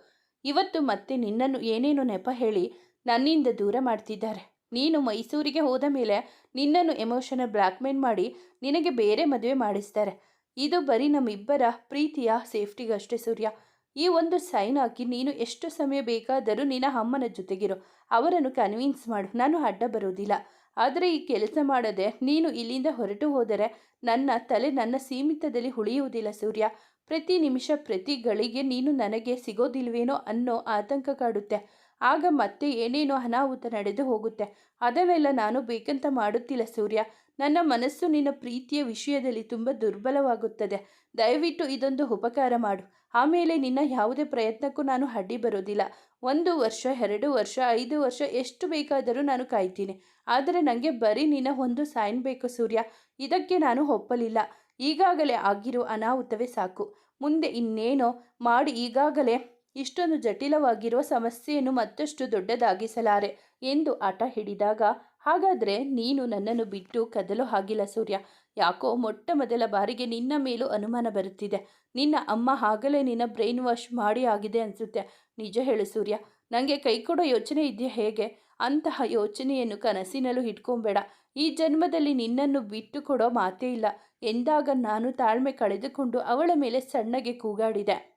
ಇವತ್ತು ಮತ್ತೆ ನಿನ್ನನ್ನು ಏನೇನು ನೆಪ ಹೇಳಿ ನನ್ನಿಂದ ದೂರ ಮಾಡ್ತಿದ್ದಾರೆ. ನೀನು ಮೈಸೂರಿಗೆ ಹೋದ ಮೇಲೆ ನಿನ್ನನ್ನು ಎಮೋಷನಲ್ ಬ್ಲ್ಯಾಕ್ಮೇಲ್ ಮಾಡಿ ನಿನಗೆ ಬೇರೆ ಮದುವೆ ಮಾಡಿಸ್ತಾರೆ. ಇದು ಬರೀ ನಮ್ಮಿಬ್ಬರ ಪ್ರೀತಿಯ ಸೇಫ್ಟಿಗಷ್ಟೇ ಸೂರ್ಯ. ಈ ಒಂದು ಸೈನ್ ಹಾಕಿ, ನೀನು ಎಷ್ಟು ಸಮಯ ಬೇಕಾದರೂ ನಿನ್ನ ಅಮ್ಮನ ಜೊತೆಗಿರು. ಅವರನ್ನು ಕನ್ವಿನ್ಸ್ ಮಾಡು. ನಾನು ಅಡ್ಡ ಬರೋದಿಲ್ಲ. ಆದರೆ ಈ ಕೆಲಸ ಮಾಡದೆ ನೀನು ಇಲ್ಲಿಂದ ಹೊರಟು ಹೋದರೆ ನನ್ನ ತಲೆ ನನ್ನ ಸೀಮಿತದಲ್ಲಿ ಉಳಿಯುವುದಿಲ್ಲ ಸೂರ್ಯ. ಪ್ರತಿ ನಿಮಿಷ, ಪ್ರತಿ ಗಳಿಗೆ ನೀನು ನನಗೆ ಸಿಗೋದಿಲ್ವೇನೋ ಅನ್ನೋ ಆತಂಕ ಕಾಡುತ್ತೆ. ಆಗ ಮತ್ತೆ ಏನೇನೋ ಅನಾಹುತ ನಡೆದು ಹೋಗುತ್ತೆ. ಅದವೆಲ್ಲ ನಾನು ಬೇಕಂತ ಮಾಡುತ್ತಿಲ್ಲ ಸೂರ್ಯ. ನನ್ನ ಮನಸ್ಸು ನಿನ್ನ ಪ್ರೀತಿಯ ವಿಷಯದಲ್ಲಿ ತುಂಬ ದುರ್ಬಲವಾಗುತ್ತದೆ. ದಯವಿಟ್ಟು ಇದೊಂದು ಉಪಕಾರ ಮಾಡು. ಆಮೇಲೆ ನಿನ್ನ ಯಾವುದೇ ಪ್ರಯತ್ನಕ್ಕೂ ನಾನು ಅಡ್ಡಿ ಬರೋದಿಲ್ಲ. ಒಂದು ವರ್ಷ, ಎರಡು ವರ್ಷ, ಐದು ವರ್ಷ ಎಷ್ಟು ಬೇಕಾದರೂ ನಾನು ಕಾಯ್ತೀನಿ. ಆದರೆ ನನಗೆ ಬರೀ ನಿನ್ನ ಒಂದು ಸೈನ್ ಬೇಕು ಸೂರ್ಯ. ಇದಕ್ಕೆ ನಾನು ಒಪ್ಪಲಿಲ್ಲ. ಈಗಾಗಲೇ ಆಗಿರೋ ಅನಾಹುತವೇ ಸಾಕು. ಮುಂದೆ ಇನ್ನೇನೋ ಮಾಡಿ ಈಗಾಗಲೇ ಇಷ್ಟೊಂದು ಜಟಿಲವಾಗಿರುವ ಸಮಸ್ಯೆಯನ್ನು ಮತ್ತಷ್ಟು ದೊಡ್ಡದಾಗಿಸಲಾರೆ ಎಂದು ಆಟ ಹಿಡಿದಾಗ ಹಾಗಾದರೆ ನೀನು ನನ್ನನ್ನು ಬಿಟ್ಟು ಕದಲು ಹಾಗಿಲ್ಲ ಸೂರ್ಯ. ಯಾಕೋ ಮೊಟ್ಟ ಮೊದಲ ಬಾರಿಗೆ ನಿನ್ನ ಮೇಲೂ ಅನುಮಾನ ಬರುತ್ತಿದೆ. ನಿನ್ನ ಅಮ್ಮ ಆಗಲೇ ನಿನ್ನ ಬ್ರೈನ್ ವಾಶ್ ಮಾಡಿ ಆಗಿದೆ ಅನಿಸುತ್ತೆ. ನಿಜ ಹೇಳು ಸೂರ್ಯ. ನನಗೆ ಕೈ ಕೊಡೋ ಯೋಚನೆ ಇದೆಯಾ ಹೇಗೆ? ಅಂತಹ ಯೋಚನೆಯನ್ನು ಕನಸಿನಲ್ಲೂ ಇಟ್ಕೊಂಬೇಡ. ಈ ಜನ್ಮದಲ್ಲಿ ನಿನ್ನನ್ನು ಬಿಟ್ಟು ಕೊಡೋ ಮಾತೇ ಇಲ್ಲ. ಎಂದಾಗ ನಾನು ತಾಳ್ಮೆ ಕಳೆದುಕೊಂಡು ಅವಳ ಮೇಲೆ ಸಣ್ಣಗೆ ಕೂಗಾಡಿದೆ.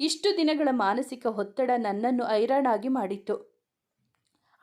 ಇಷ್ಟು ದಿನಗಳ ಮಾನಸಿಕ ಒತ್ತಡ ನನ್ನನ್ನು ಐರಾಣಾಗಿ ಮಾಡಿತ್ತು.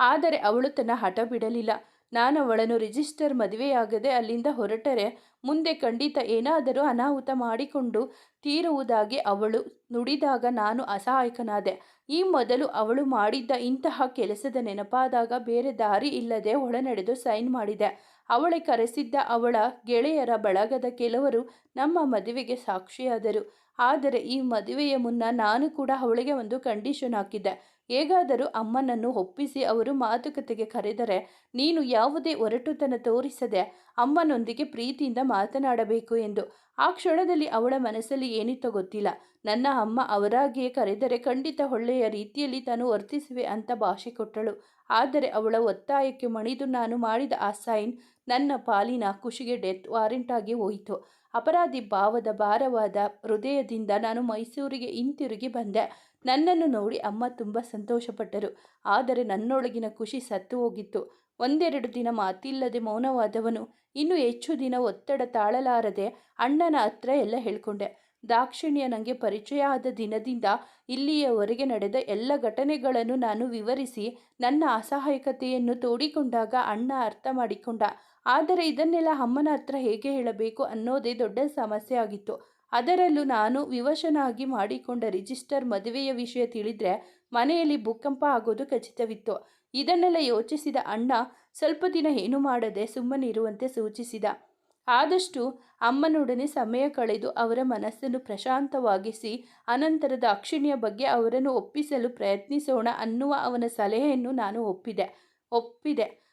ಆದರೆ ಅವಳು ತನ್ನ ಹಠ ಬಿಡಲಿಲ್ಲ. ನಾನು ಅವಳನ್ನು ರಿಜಿಸ್ಟರ್ ಮದುವೆಯಾಗದೆ ಅಲ್ಲಿಂದ ಹೊರಟರೆ, ಮುಂದೆ ಖಂಡಿತ ಏನಾದರೂ ಅನಾಹುತ ಮಾಡಿಕೊಂಡು ತೀರುವುದಾಗಿ ಅವಳು ನುಡಿದಾಗ ನಾನು ಅಸಹಾಯಕನಾದೆ. ಈ ಮೊದಲು ಅವಳು ಮಾಡಿದ್ದ ಇಂತಹ ಕೆಲಸದ ನೆನಪಾದಾಗ ಬೇರೆ ದಾರಿ ಇಲ್ಲದೆ ಒಳನಡೆದು ಸೈನ್ ಮಾಡಿದೆ. ಅವಳೆ ಕರೆಸಿದ್ದ ಅವಳ ಗೆಳೆಯರ ಬಳಗದ ಕೆಲವರು ನಮ್ಮ ಮದುವೆಗೆ ಸಾಕ್ಷಿಯಾದರು. ಆದರೆ ಈ ಮದುವೆಯ ಮುನ್ನ ನಾನು ಕೂಡ ಅವಳಿಗೆ ಒಂದು ಕಂಡೀಷನ್ ಹಾಕಿದ್ದೆ. ಹೇಗಾದರೂ ಅಮ್ಮನನ್ನು ಒಪ್ಪಿಸಿ ಅವರು ಮಾತುಕತೆಗೆ ಕರೆದರೆ ನೀನು ಯಾವುದೇ ಒರಟುತನ ತೋರಿಸದೆ ಅಮ್ಮನೊಂದಿಗೆ ಪ್ರೀತಿಯಿಂದ ಮಾತನಾಡಬೇಕು ಎಂದು. ಆ ಕ್ಷಣದಲ್ಲಿ ಅವಳ ಮನಸ್ಸಲ್ಲಿ ಏನಿತ್ತೋ ಗೊತ್ತಿಲ್ಲ. ನನ್ನ ಅಮ್ಮ ಅವರಾಗಿಯೇ ಕರೆದರೆ ಖಂಡಿತ ಒಳ್ಳೆಯ ರೀತಿಯಲ್ಲಿ ತಾನು ವರ್ತಿಸುವೆ ಅಂತ ಭಾಷೆ ಕೊಟ್ಟಳು. ಆದರೆ ಅವಳ ಒತ್ತಾಯಕ್ಕೆ ಮಣಿದು ನಾನು ಮಾಡಿದ ಆ ಸೈನ್ ನನ್ನ ಪಾಲಿನ ಖುಷಿಗೆ ಡೆತ್ ವಾರೆಂಟ್ ಆಗಿ ಹೋಯಿತು. ಅಪರಾಧಿ ಭಾವದ ಭಾರವಾದ ಹೃದಯದಿಂದ ನಾನು ಮೈಸೂರಿಗೆ ಹಿಂತಿರುಗಿ ಬಂದೆ. ನನ್ನನ್ನು ನೋಡಿ ಅಮ್ಮ ತುಂಬ ಸಂತೋಷಪಟ್ಟರು. ಆದರೆ ನನ್ನೊಳಗಿನ ಖುಷಿ ಸತ್ತು ಹೋಗಿತ್ತು. ಒಂದೆರಡು ದಿನ ಮಾತಿಲ್ಲದೆ ಮೌನವಾದವನು ಇನ್ನು ಹೆಚ್ಚು ದಿನ ಒತ್ತಡ ತಾಳಲಾರದೆ ಅಣ್ಣನ ಹತ್ರ ಎಲ್ಲ ಹೇಳ್ಕೊಂಡೆ. ದಾಕ್ಷಿಣ್ಯ ನನಗೆ ಪರಿಚಯ ಆದ ದಿನದಿಂದ ಇಲ್ಲಿಯವರೆಗೆ ನಡೆದ ಎಲ್ಲ ಘಟನೆಗಳನ್ನು ನಾನು ವಿವರಿಸಿ ನನ್ನ ಅಸಹಾಯಕತೆಯನ್ನು ತೋಡಿಕೊಂಡಾಗ ಅಣ್ಣ ಅರ್ಥ ಮಾಡಿಕೊಂಡ. ಆದರೆ ಇದನ್ನೆಲ್ಲ ಅಮ್ಮನ ಹತ್ರ ಹೇಗೆ ಹೇಳಬೇಕು ಅನ್ನೋದೇ ದೊಡ್ಡ ಸಮಸ್ಯೆ ಆಗಿತ್ತು. ಅದರಲ್ಲೂ ನಾನು ವಿವಶನಾಗಿ ಮಾಡಿಕೊಂಡ ರಿಜಿಸ್ಟರ್ ಮದುವೆಯ ವಿಷಯ ತಿಳಿದ್ರೆ ಮನೆಯಲ್ಲಿ ಭೂಕಂಪ ಆಗೋದು ಖಚಿತವಿತ್ತು. ಇದನ್ನೆಲ್ಲ ಯೋಚಿಸಿದ ಅಣ್ಣ ಸ್ವಲ್ಪ ದಿನ ಏನು ಮಾಡದೆ ಸುಮ್ಮನಿರುವಂತೆ ಸೂಚಿಸಿದ. ಆದಷ್ಟು ಅಮ್ಮನೊಡನೆ ಸಮಯ ಕಳೆದು ಅವರ ಮನಸ್ಸನ್ನು ಪ್ರಶಾಂತವಾಗಿಸಿ, ಅನಂತರದ ಅಕ್ಷಿಣಿಯ ಬಗ್ಗೆ ಅವರನ್ನು ಒಪ್ಪಿಸಲು ಪ್ರಯತ್ನಿಸೋಣ ಅನ್ನುವ ಅವನ ಸಲಹೆಯನ್ನು ನಾನು ಒಪ್ಪಿದೆ. ಒಪ್ಪಿದೆ.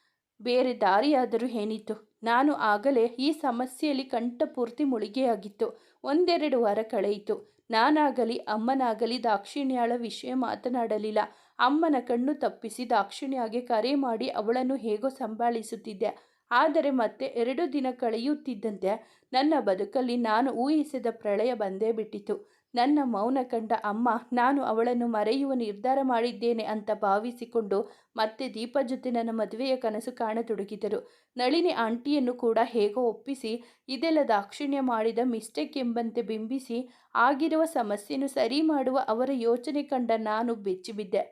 ಬೇರೆ ದಾರಿಯಾದರೂ ಏನಿತ್ತು? ನಾನು ಆಗಲೇ ಈ ಸಮಸ್ಯೆಯಲ್ಲಿ ಕಂಠಪೂರ್ತಿ ಮುಳುಗೆಯಾಗಿತ್ತು. ಒಂದೆರಡು ವಾರ ಕಳೆಯಿತು. ನಾನಾಗಲಿ, ಅಮ್ಮನಾಗಲಿ ದಾಕ್ಷಿಣ್ಯಾಳ ವಿಷಯ ಮಾತನಾಡಲಿಲ್ಲ. ಅಮ್ಮನ ಕಣ್ಣು ತಪ್ಪಿಸಿ ದಾಕ್ಷಿಣ್ಯಾಗೆ ಕರೆ ಮಾಡಿ ಅವಳನ್ನು ಹೇಗೋ ಸಂಭಾಳಿಸುತ್ತಿದ್ದೆ. ಆದರೆ ಮತ್ತೆ ಎರಡು ದಿನ ಕಳೆಯುತ್ತಿದ್ದಂತೆ ನನ್ನ ಬದುಕಲ್ಲಿ ನಾನು ಊಹಿಸಿದ ಪ್ರಳಯ ಬಂದೇ ಬಿಟ್ಟಿತು. ನನ್ನ ಮೌನ ಕಂಡ ಅಮ್ಮ, ನಾನು ಅವಳನ್ನು ಮರೆಯುವ ನಿರ್ಧಾರ ಮಾಡಿದ್ದೇನೆ ಅಂತ ಭಾವಿಸಿಕೊಂಡು ಮತ್ತೆ ದೀಪ ಜೊತೆ ನನ್ನ ಮದುವೆಯ ಕನಸು ಕಾಣತೊಡಗಿದರು. ನಳಿನಿ ಆಂಟಿಯನ್ನು ಕೂಡ ಹೇಗೋ ಒಪ್ಪಿಸಿ, ಇದೆಲ್ಲ ದಾಕ್ಷಿಣ್ಯ ಮಾಡಿದ ಮಿಸ್ಟೇಕ್ ಎಂಬಂತೆ ಬಿಂಬಿಸಿ, ಆಗಿರುವ ಸಮಸ್ಯೆಯನ್ನು ಸರಿ ಮಾಡುವ ಅವರ ಯೋಚನೆ ಕಂಡ ನಾನು ಬೆಚ್ಚಿಬಿದ್ದೆ.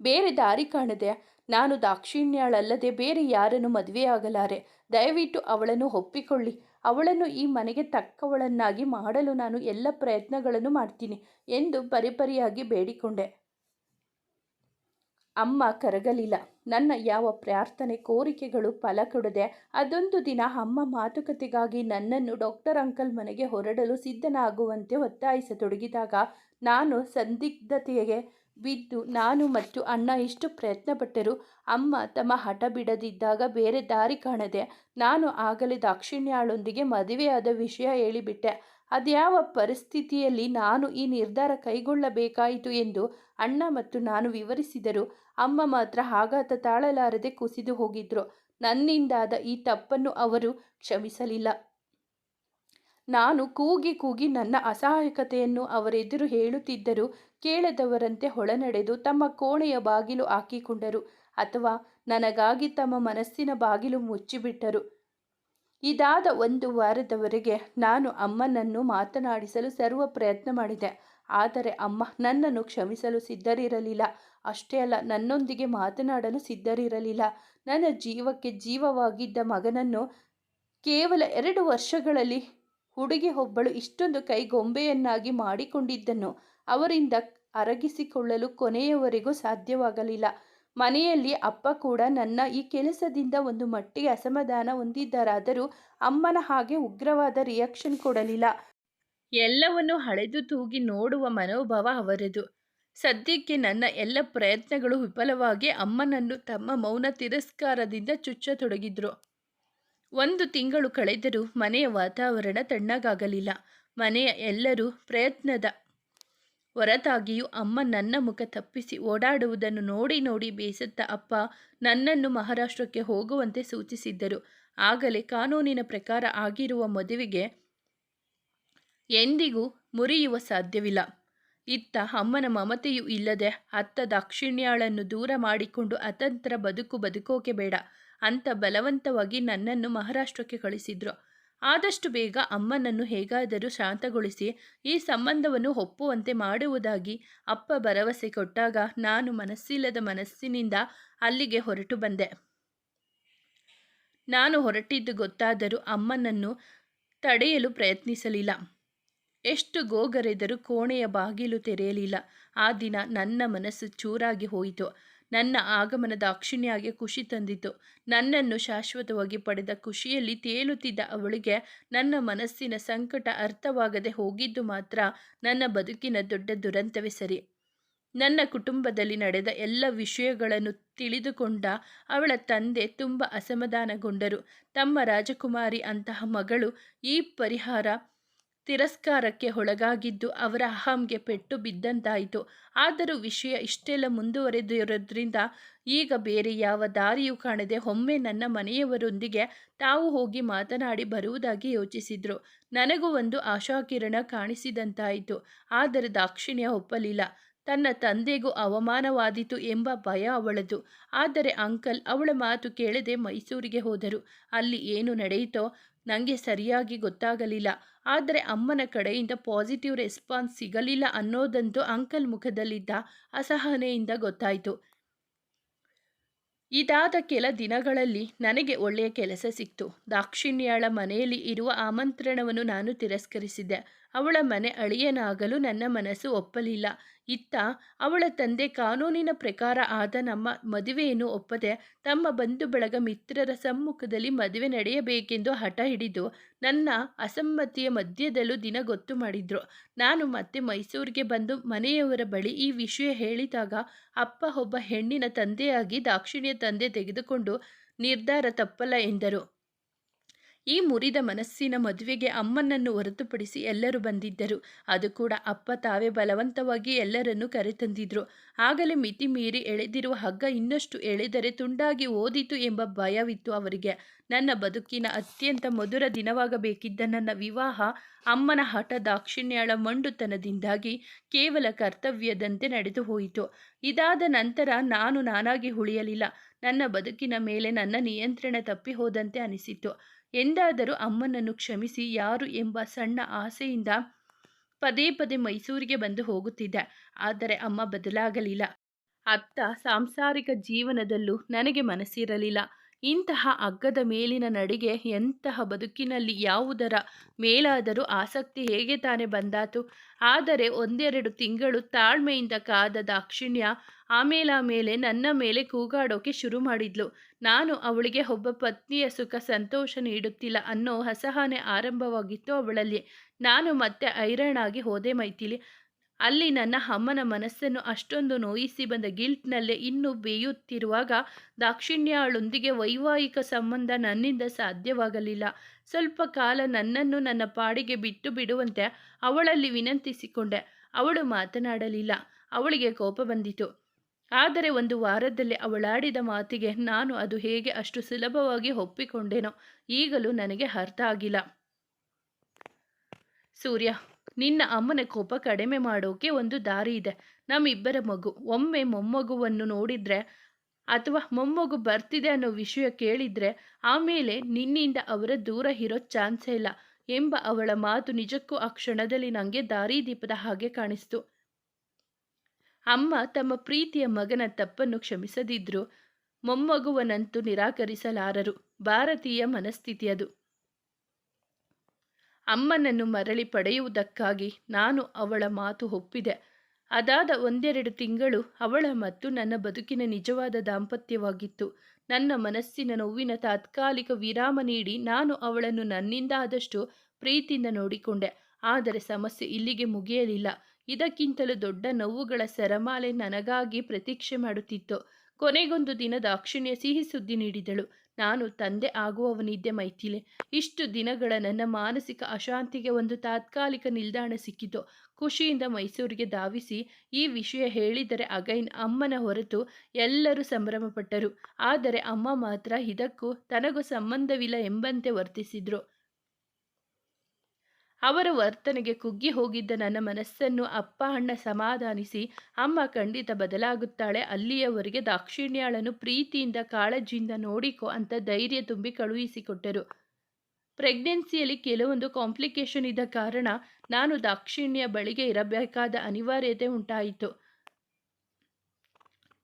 ಬೇರೆ ದಾರಿ ಕಾಣದೆ, ನಾನು ದಾಕ್ಷಿಣ್ಯಳಲ್ಲದೆ ಬೇರೆ ಯಾರನ್ನು ಮದುವೆಯಾಗಲಾರೆ, ದಯವಿಟ್ಟು ಅವಳನ್ನು ಒಪ್ಪಿಕೊಳ್ಳಿ. ಅವಳನ್ನು ಈ ಮನೆಗೆ ತಕ್ಕವಳನ್ನಾಗಿ ಮಾಡಲು ನಾನು ಎಲ್ಲ ಪ್ರಯತ್ನಗಳನ್ನು ಮಾಡ್ತೀನಿ ಎಂದು ಪರಿಪರಿಯಾಗಿ ಬೇಡಿಕೊಂಡೆ. ಅಮ್ಮ ಕರಗಲಿಲ್ಲ. ನನ್ನ ಯಾವ ಪ್ರಾರ್ಥನೆ ಕೋರಿಕೆಗಳು ಫಲ ಕೊಡದೆ ಅದೊಂದು ದಿನ ಅಮ್ಮ ಮಾತುಕತೆಗಾಗಿ ನನ್ನನ್ನು ಡಾಕ್ಟರ್ ಅಂಕಲ್ ಮನೆಗೆ ಹೊರಡಲು ಸಿದ್ಧನಾಗುವಂತೆ ಒತ್ತಾಯಿಸತೊಡಗಿದಾಗ ನಾನು ಸಂದಿಗ್ಧತೆಗೆ ಬಿದ್ದು ನಾನು ಮತ್ತು ಅಣ್ಣ ಎಷ್ಟು ಪ್ರಯತ್ನಪಟ್ಟರೂ ಅಮ್ಮ ತಮ್ಮ ಹಠ ಬಿಡದಿದ್ದಾಗ ಬೇರೆ ದಾರಿ ಕಾಣದೆ ನಾನು ಆಗಲೇ ದಾಕ್ಷಿಣ್ಯಾಳೊಂದಿಗೆ ಮದುವೆಯಾದ ವಿಷಯ ಹೇಳಿಬಿಟ್ಟೆ. ಅದ್ಯಾವ ಪರಿಸ್ಥಿತಿಯಲ್ಲಿ ನಾನು ಈ ನಿರ್ಧಾರ ಕೈಗೊಳ್ಳಬೇಕಾಯಿತು ಎಂದು ಅಣ್ಣ ಮತ್ತು ನಾನು ವಿವರಿಸಿದರು. ಅಮ್ಮ ಮಾತ್ರ ಆಘಾತ ತಾಳಲಾರದೆ ಕುಸಿದು ಹೋಗಿದ್ರು. ನನ್ನಿಂದಾದ ಈ ತಪ್ಪನ್ನು ಅವರು ಕ್ಷಮಿಸಲಿಲ್ಲ. ನಾನು ಕೂಗಿ ಕೂಗಿ ನನ್ನ ಅಸಹಾಯಕತೆಯನ್ನು ಅವರೆದುರು ಹೇಳುತ್ತಿದ್ದರೂ ಕೇಳದವರಂತೆ ಹೊಳನಡೆದು ತಮ್ಮ ಕೋಣೆಯ ಬಾಗಿಲು ಹಾಕಿಕೊಂಡರು ಅಥವಾ ನನಗಾಗಿ ತಮ್ಮ ಮನಸ್ಸಿನ ಬಾಗಿಲು ಮುಚ್ಚಿಬಿಟ್ಟರು. ಇದಾದ ಒಂದು ವಾರದವರೆಗೆ ನಾನು ಅಮ್ಮನನ್ನು ಮಾತನಾಡಿಸಲು ಸರ್ವ ಪ್ರಯತ್ನ ಮಾಡಿದೆ. ಆದರೆ ಅಮ್ಮ ನನ್ನನ್ನು ಕ್ಷಮಿಸಲು ಸಿದ್ಧರಿರಲಿಲ್ಲ. ಅಷ್ಟೇ ಅಲ್ಲ, ನನ್ನೊಂದಿಗೆ ಮಾತನಾಡಲು ಸಿದ್ಧರಿರಲಿಲ್ಲ. ನನ್ನ ಜೀವಕ್ಕೆ ಜೀವವಾಗಿದ್ದ ಮಗನನ್ನು ಕೇವಲ ಎರಡು ವರ್ಷಗಳಲ್ಲಿ ಹುಡುಗಿ ಒಬ್ಬಳು ಇಷ್ಟೊಂದು ಕೈಗೊಂಬೆಯನ್ನಾಗಿ ಮಾಡಿಕೊಂಡಿದ್ದನ್ನು ಅವರಿಂದ ಅರಗಿಸಿಕೊಳ್ಳಲು ಕೊನೆಯವರೆಗೂ ಸಾಧ್ಯವಾಗಲಿಲ್ಲ. ಮನೆಯಲ್ಲಿ ಅಪ್ಪ ಕೂಡ ನನ್ನ ಈ ಕೆಲಸದಿಂದ ಒಂದು ಮಟ್ಟಿಗೆ ಅಸಮಾಧಾನ ಹೊಂದಿದ್ದಾರಾದರೂ ಅಮ್ಮನ ಹಾಗೆ ಉಗ್ರವಾದ ರಿಯಾಕ್ಷನ್ ಕೊಡಲಿಲ್ಲ. ಎಲ್ಲವನ್ನು ಹಳೆದು ತೂಗಿ ನೋಡುವ ಮನೋಭಾವ ಅವರದು. ಸದ್ಯಕ್ಕೆ ನನ್ನ ಎಲ್ಲ ಪ್ರಯತ್ನಗಳು ವಿಫಲವಾಗಿ ಅಮ್ಮನನ್ನು ತಮ್ಮ ಮೌನ ತಿರಸ್ಕಾರದಿಂದ ಚುಚ್ಚತೊಡಗಿದ್ರು. ಒಂದು ತಿಂಗಳು ಕಳೆದರೂ ಮನೆಯ ವಾತಾವರಣ ತಣ್ಣಗಾಗಲಿಲ್ಲ. ಮನೆಯ ಎಲ್ಲರೂ ಪ್ರಯತ್ನದ ಹೊರತಾಗಿಯೂ ಅಮ್ಮ ನನ್ನ ಮುಖ ತಪ್ಪಿಸಿ ಓಡಾಡುವುದನ್ನು ನೋಡಿ ನೋಡಿ ಬೇಸತ್ತ ಅಪ್ಪ ನನ್ನನ್ನು ಮಹಾರಾಷ್ಟ್ರಕ್ಕೆ ಹೋಗುವಂತೆ ಸೂಚಿಸಿದ್ದರು. ಆಗಲೇ ಕಾನೂನಿನ ಪ್ರಕಾರ ಆಗಿರುವ ಮದುವೆಗೆ ಎಂದಿಗೂ ಮುರಿಯುವ ಸಾಧ್ಯವಿಲ್ಲ. ಇತ್ತ ಅಮ್ಮನ ಮಮತೆಯೂ ಇಲ್ಲದೆ ಅತ್ತ ದಾಕ್ಷಿಣ್ಯಾಳನ್ನು ದೂರ ಮಾಡಿಕೊಂಡು ಅತಂತ್ರ ಬದುಕು ಬದುಕೋಕೆ ಬೇಡ. ಅಂತ ಬಲವಂತವಾಗಿ ನನ್ನನ್ನು ಮಹಾರಾಷ್ಟ್ರಕ್ಕೆ ಕಳಿಸಿದ್ರು. ಆದಷ್ಟು ಬೇಗ ಅಮ್ಮನನ್ನು ಹೇಗಾದರೂ ಶಾಂತಗೊಳಿಸಿ ಈ ಸಂಬಂಧವನ್ನು ಒಪ್ಪುವಂತೆ ಮಾಡುವುದಾಗಿ ಅಪ್ಪ ಭರವಸೆ ಕೊಟ್ಟಾಗ ನಾನು ಮನಸ್ಸಿಲ್ಲದ ಮನಸ್ಸಿನಿಂದ ಅಲ್ಲಿಗೆ ಹೊರಟು ಬಂದೆ. ನಾನು ಹೊರಟಿದ್ದು ಗೊತ್ತಾದರೂ ಅಮ್ಮನನ್ನು ತಡೆಯಲು ಪ್ರಯತ್ನಿಸಲಿಲ್ಲ. ಎಷ್ಟು ಗೋಗರೆದರೂ ಕೋಣೆಯ ಬಾಗಿಲು ತೆರೆಯಲಿಲ್ಲ. ಆ ದಿನ ನನ್ನ ಮನಸ್ಸು ಚೂರಾಗಿ ಹೋಯಿತು. ನನ್ನ ಆಗಮನದ ಅಕ್ಷಿಣ್ಯಾಗೆ ಖುಷಿ ತಂದಿತು. ನನ್ನನ್ನು ಶಾಶ್ವತವಾಗಿ ಪಡೆದ ಖುಷಿಯಲ್ಲಿ ತೇಲುತ್ತಿದ್ದ ಅವಳಿಗೆ ನನ್ನ ಮನಸ್ಸಿನ ಸಂಕಟ ಅರ್ಥವಾಗದೆ ಹೋಗಿದ್ದು ಮಾತ್ರ ನನ್ನ ಬದುಕಿನ ದೊಡ್ಡ ದುರಂತವೇ ಸರಿ. ನನ್ನ ಕುಟುಂಬದಲ್ಲಿ ನಡೆದ ಎಲ್ಲ ವಿಷಯಗಳನ್ನು ತಿಳಿದುಕೊಂಡ ಅವಳ ತಂದೆ ತುಂಬ ಅಸಮಾಧಾನಗೊಂಡರು. ತಮ್ಮ ರಾಜಕುಮಾರಿ ಅಂತಹ ಮಗಳು ಈ ಪರಿಹಾರ ತಿರಸ್ಕಾರಕ್ಕೆ ಒಳಗಾಗಿದ್ದು ಅವರ ಅಹಂಗೆ ಪೆಟ್ಟು ಬಿದ್ದಂತಾಯಿತು. ಆದರೂ ವಿಷಯ ಇಷ್ಟೆಲ್ಲ ಮುಂದುವರೆದಿರೋದ್ರಿಂದ ಈಗ ಬೇರೆ ಯಾವ ದಾರಿಯೂ ಕಾಣದೆ ಒಮ್ಮೆ ನನ್ನ ಮನೆಯವರೊಂದಿಗೆ ತಾವು ಹೋಗಿ ಮಾತನಾಡಿ ಬರುವುದಾಗಿ ಯೋಚಿಸಿದ್ರು. ನನಗೂ ಒಂದು ಆಶಾಕಿರಣ ಕಾಣಿಸಿದಂತಾಯಿತು. ಆದರೆ ದಾಕ್ಷಿಣ್ಯ ಒಪ್ಪಲಿಲ್ಲ. ತನ್ನ ತಂದೆಗೂ ಅವಮಾನವಾದೀತು ಎಂಬ ಭಯ ಅವಳದು. ಆದರೆ ಅಂಕಲ್ ಅವಳ ಮಾತು ಕೇಳದೆ ಮೈಸೂರಿಗೆ ಹೋದರು. ಅಲ್ಲಿ ಏನು ನಡೆಯಿತೋ ನನಗೆ ಸರಿಯಾಗಿ ಗೊತ್ತಾಗಲಿಲ್ಲ. ಆದರೆ ಅಮ್ಮನ ಕಡೆಯಿಂದ ಪಾಸಿಟಿವ್ ರೆಸ್ಪಾನ್ಸ್ ಸಿಗಲಿಲ್ಲ ಅನ್ನೋದಂತೂ ಅಂಕಲ್ ಮುಖದಲ್ಲಿದ್ದ ಅಸಹನೆಯಿಂದ ಗೊತ್ತಾಯಿತು. ಇದಾದ ಕೆಲ ದಿನಗಳಲ್ಲಿ ನನಗೆ ಒಳ್ಳೆಯ ಕೆಲಸ ಸಿಕ್ತು. ದಾಕ್ಷಿಣ್ಯಾಳ ಮನೆಯಲ್ಲಿ ಇರುವ ಆಮಂತ್ರಣವನ್ನು ನಾನು ತಿರಸ್ಕರಿಸಿದ್ದೆ. ಅವಳ ಮನೆ ಅಳಿಯನಾಗಲು ನನ್ನ ಮನಸ್ಸು ಒಪ್ಪಲಿಲ್ಲ. ಇತ್ತ ಅವಳ ತಂದೆ ಕಾನೂನಿನ ಪ್ರಕಾರ ಆದ ನಮ್ಮ ಮದುವೆಯನ್ನು ಒಪ್ಪದೆ ತಮ್ಮ ಬಂಧು ಬಳಗ ಮಿತ್ರರ ಸಮ್ಮುಖದಲ್ಲಿ ಮದುವೆ ನಡೆಯಬೇಕೆಂದು ಹಠ ಹಿಡಿದು ನನ್ನ ಅಸಮ್ಮತಿಯ ಮಧ್ಯದಲ್ಲೂ ದಿನ ಗೊತ್ತು ಮಾಡಿದ್ರು. ನಾನು ಮತ್ತೆ ಮೈಸೂರಿಗೆ ಬಂದು ಮನೆಯವರ ಬಳಿ ಈ ವಿಷಯ ಹೇಳಿದಾಗ ಅಪ್ಪ ಒಬ್ಬ ಹೆಣ್ಣಿನ ತಂದೆಯಾಗಿ ದಾಕ್ಷಿಣ್ಯ ತಂದೆ ತೆಗೆದುಕೊಂಡು ನಿರ್ಧಾರ ತಪ್ಪಲ್ಲ ಎಂದರು. ಈ ಮುರಿದ ಮನಸ್ಸಿನ ಮದುವೆಗೆ ಅಮ್ಮನನ್ನು ಹೊರತುಪಡಿಸಿ ಎಲ್ಲರೂ ಬಂದಿದ್ದರು. ಅದು ಕೂಡ ಅಪ್ಪ ತಾವೇ ಬಲವಂತವಾಗಿ ಎಲ್ಲರನ್ನು ಕರೆತಂದಿದ್ರು. ಆಗಲೇ ಮಿತಿ ಮೀರಿ ಎಳೆದಿರುವ ಹಗ್ಗ ಇನ್ನಷ್ಟು ಎಳೆದರೆ ತುಂಡಾಗಿ ಓದಿತು ಎಂಬ ಭಯವಿತ್ತು ಅವರಿಗೆ. ನನ್ನ ಬದುಕಿನ ಅತ್ಯಂತ ಮಧುರ ದಿನವಾಗಬೇಕಿದ್ದ ನನ್ನ ವಿವಾಹ ಅಮ್ಮನ ಹಠ ದಾಕ್ಷಿಣ್ಯಳ ಮಂಡುತನದಿಂದಾಗಿ ಕೇವಲ ಕರ್ತವ್ಯದಂತೆ ನಡೆದು ಹೋಯಿತು. ಇದಾದ ನಂತರ ನಾನು ನಾನಾಗಿ ಉಳಿಯಲಿಲ್ಲ. ನನ್ನ ಬದುಕಿನ ಮೇಲೆ ನನ್ನ ನಿಯಂತ್ರಣ ತಪ್ಪಿ ಹೋದಂತೆ ಅನಿಸಿತು. ಎಂದಾದರೂ ಅಮ್ಮನನ್ನು ಕ್ಷಮಿಸಿ ಯಾರು ಎಂಬ ಸಣ್ಣ ಆಸೆಯಿಂದ ಪದೇ ಪದೇ ಮೈಸೂರಿಗೆ ಬಂದು ಹೋಗುತ್ತಿದ್ದೆ. ಆದರೆ ಅಮ್ಮ ಬದಲಾಗಲಿಲ್ಲ. ಅತ್ತ ಸಾಂಸಾರಿಕ ಜೀವನದಲ್ಲೂ ನನಗೆ ಮನಸ್ಸಿರಲಿಲ್ಲ. ಇಂತಹ ಅಗ್ಗದ ಮೇಲಿನ ನಡಿಗೆ ಎಂತಹ ಬದುಕಿನಲ್ಲಿ ಯಾವುದರ ಮೇಲಾದರೂ ಆಸಕ್ತಿ ಹೇಗೆ ತಾನೇ ಬಂದಾತು? ಆದರೆ ಒಂದೆರಡು ತಿಂಗಳು ತಾಳ್ಮೆಯಿಂದ ಕಾದ ದಾಕ್ಷಿಣ್ಯ ಆಮೇಲಾಮೇಲೆ ನನ್ನ ಮೇಲೆ ಕೂಗಾಡೋಕೆ ಶುರು ಮಾಡಿದ್ಲು. ನಾನು ಅವಳಿಗೆ ಒಬ್ಬ ಪತ್ನಿಯ ಸುಖ ಸಂತೋಷ ನೀಡುತ್ತಿಲ್ಲ ಅನ್ನೋ ಅಸಹನೆ ಆರಂಭವಾಗಿತ್ತು ಅವಳಲ್ಲಿ. ನಾನು ಮತ್ತೆ ಐರಣಾಗಿ ಹೋದೆ ಮೈಥಿಲಿ. ಅಲ್ಲಿ ನನ್ನ ಅಮ್ಮನ ಮನಸ್ಸನ್ನು ಅಷ್ಟೊಂದು ನೋಯಿಸಿ ಬಂದ ಗಿಲ್ಟ್ನಲ್ಲೇ ಇನ್ನೂ ಬೇಯುತ್ತಿರುವಾಗ ದಾಕ್ಷಿಣ್ಯಳೊಂದಿಗೆ ವೈವಾಹಿಕ ಸಂಬಂಧ ನನ್ನಿಂದ ಸಾಧ್ಯವಾಗಲಿಲ್ಲ. ಸ್ವಲ್ಪ ಕಾಲ ನನ್ನನ್ನು ನನ್ನ ಪಾಡಿಗೆ ಬಿಟ್ಟು ಬಿಡುವಂತೆ ಅವಳಲ್ಲಿ ವಿನಂತಿಸಿಕೊಂಡೆ. ಅವಳು ಮಾತನಾಡಲಿಲ್ಲ. ಅವಳಿಗೆ ಕೋಪ ಬಂದಿತು. ಆದರೆ ಒಂದು ವಾರದಲ್ಲಿ ಅವಳಾಡಿದ ಮಾತಿಗೆ ನಾನು ಅದು ಹೇಗೆ ಅಷ್ಟು ಸುಲಭವಾಗಿ ಒಪ್ಪಿಕೊಂಡೆನೋ ಈಗಲೂ ನನಗೆ ಅರ್ಥ ಆಗಿಲ್ಲ. ಸೂರ್ಯ ನಿನ್ನ ಅಮ್ಮನ ಕೋಪ ಕಡಿಮೆ ಮಾಡೋಕೆ ಒಂದು ದಾರಿ ಇದೆ. ನಮ್ಮಿಬ್ಬರ ಮಗು, ಒಮ್ಮೆ ಮೊಮ್ಮಗುವನ್ನು ನೋಡಿದ್ರೆ ಅಥವಾ ಮೊಮ್ಮಗು ಬರ್ತಿದೆ ಅನ್ನೋ ವಿಷಯ ಕೇಳಿದ್ರೆ ಆಮೇಲೆ ನಿನ್ನಿಂದ ಅವರ ದೂರ ಇರೋ ಚಾನ್ಸೇ ಇಲ್ಲ ಎಂಬ ಅವಳ ಮಾತು ನಿಜಕ್ಕೂ ಆ ಕ್ಷಣದಲ್ಲಿ ನನಗೆ ದಾರಿದೀಪದ ಹಾಗೆ ಕಾಣಿಸ್ತು. ಅಮ್ಮ ತಮ್ಮ ಪ್ರೀತಿಯ ಮಗನ ತಪ್ಪನ್ನು ಕ್ಷಮಿಸದಿದ್ರು ಮೊಮ್ಮಗುವನಂತೂ ನಿರಾಕರಿಸಲಾರರು. ಭಾರತೀಯ ಮನಸ್ಥಿತಿ ಅದು. ಅಮ್ಮನನ್ನು ಮರಳಿ ಪಡೆಯುವುದಕ್ಕಾಗಿ ನಾನು ಅವಳ ಮಾತು ಒಪ್ಪಿದೆ. ಅದಾದ ಒಂದೆರಡು ತಿಂಗಳು ಅವಳ ಮತ್ತು ನನ್ನ ಬದುಕಿನ ನಿಜವಾದ ದಾಂಪತ್ಯವಾಗಿತ್ತು. ನನ್ನ ಮನಸ್ಸಿನ ನೋವಿನ ತಾತ್ಕಾಲಿಕ ವಿರಾಮ ನೀಡಿ ನಾನು ಅವಳನ್ನು ನನ್ನಿಂದ ಆದಷ್ಟು ಪ್ರೀತಿಯಿಂದ ನೋಡಿಕೊಂಡೆ. ಆದರೆ ಸಮಸ್ಯೆ ಇಲ್ಲಿಗೆ ಮುಗಿಯಲಿಲ್ಲ. ಇದಕ್ಕಿಂತಲೂ ದೊಡ್ಡ ನೋವುಗಳ ಸರಮಾಲೆ ನನಗಾಗಿ ಪ್ರತೀಕ್ಷೆ ಮಾಡುತ್ತಿತ್ತು. ಕೊನೆಗೊಂದು ದಿನ ದಾಕ್ಷಿಣ್ಯ ಸಿಹಿ ಸುದ್ದಿ ನೀಡಿದಳು. ನಾನು ತಂದೆ ಆಗುವವನಿದ್ದೆ ಮೈಥಿಲೆ. ಇಷ್ಟು ದಿನಗಳ ನನ್ನ ಮಾನಸಿಕ ಅಶಾಂತಿಗೆ ಒಂದು ತಾತ್ಕಾಲಿಕ ನಿಲ್ದಾಣ ಸಿಕ್ಕಿತು. ಖುಷಿಯಿಂದ ಮೈಸೂರಿಗೆ ಧಾವಿಸಿ ಈ ವಿಷಯ ಹೇಳಿದರೆ ಅಗೈನ್ ಅಮ್ಮನ ಹೊರತು ಎಲ್ಲರೂ ಸಂಭ್ರಮಪಟ್ಟರು. ಆದರೆ ಅಮ್ಮ ಮಾತ್ರ ಇದಕ್ಕೂ ತನಗೂ ಸಂಬಂಧವಿಲ್ಲ ಎಂಬಂತೆ ವರ್ತಿಸಿದ್ರು. ಅವರ ವರ್ತನೆಗೆ ಕುಗ್ಗಿ ಹೋಗಿದ್ದ ನನ್ನ ಮನಸ್ಸನ್ನು ಅಪ್ಪ, ಅಣ್ಣ ಸಮಾಧಾನಿಸಿ, ಅಮ್ಮ ಖಂಡಿತ ಬದಲಾಗುತ್ತಾಳೆ, ಅಲ್ಲಿಯವರೆಗೆ ದಾಕ್ಷಿಣ್ಯಾಳನ್ನು ಪ್ರೀತಿಯಿಂದ ಕಾಳಜಿಯಿಂದ ನೋಡಿಕೋ ಅಂತ ಧೈರ್ಯ ತುಂಬಿ ಕಳುಹಿಸಿಕೊಟ್ಟರು. ಪ್ರೆಗ್ನೆನ್ಸಿಯಲ್ಲಿ ಕೆಲವೊಂದು ಕಾಂಪ್ಲಿಕೇಶನ್ ಇದ್ದ ಕಾರಣ ನಾನು ದಾಕ್ಷಿಣ್ಯ ಬಳಿಗೆ ಇರಬೇಕಾದ ಅನಿವಾರ್ಯತೆ ಉಂಟಾಯಿತು.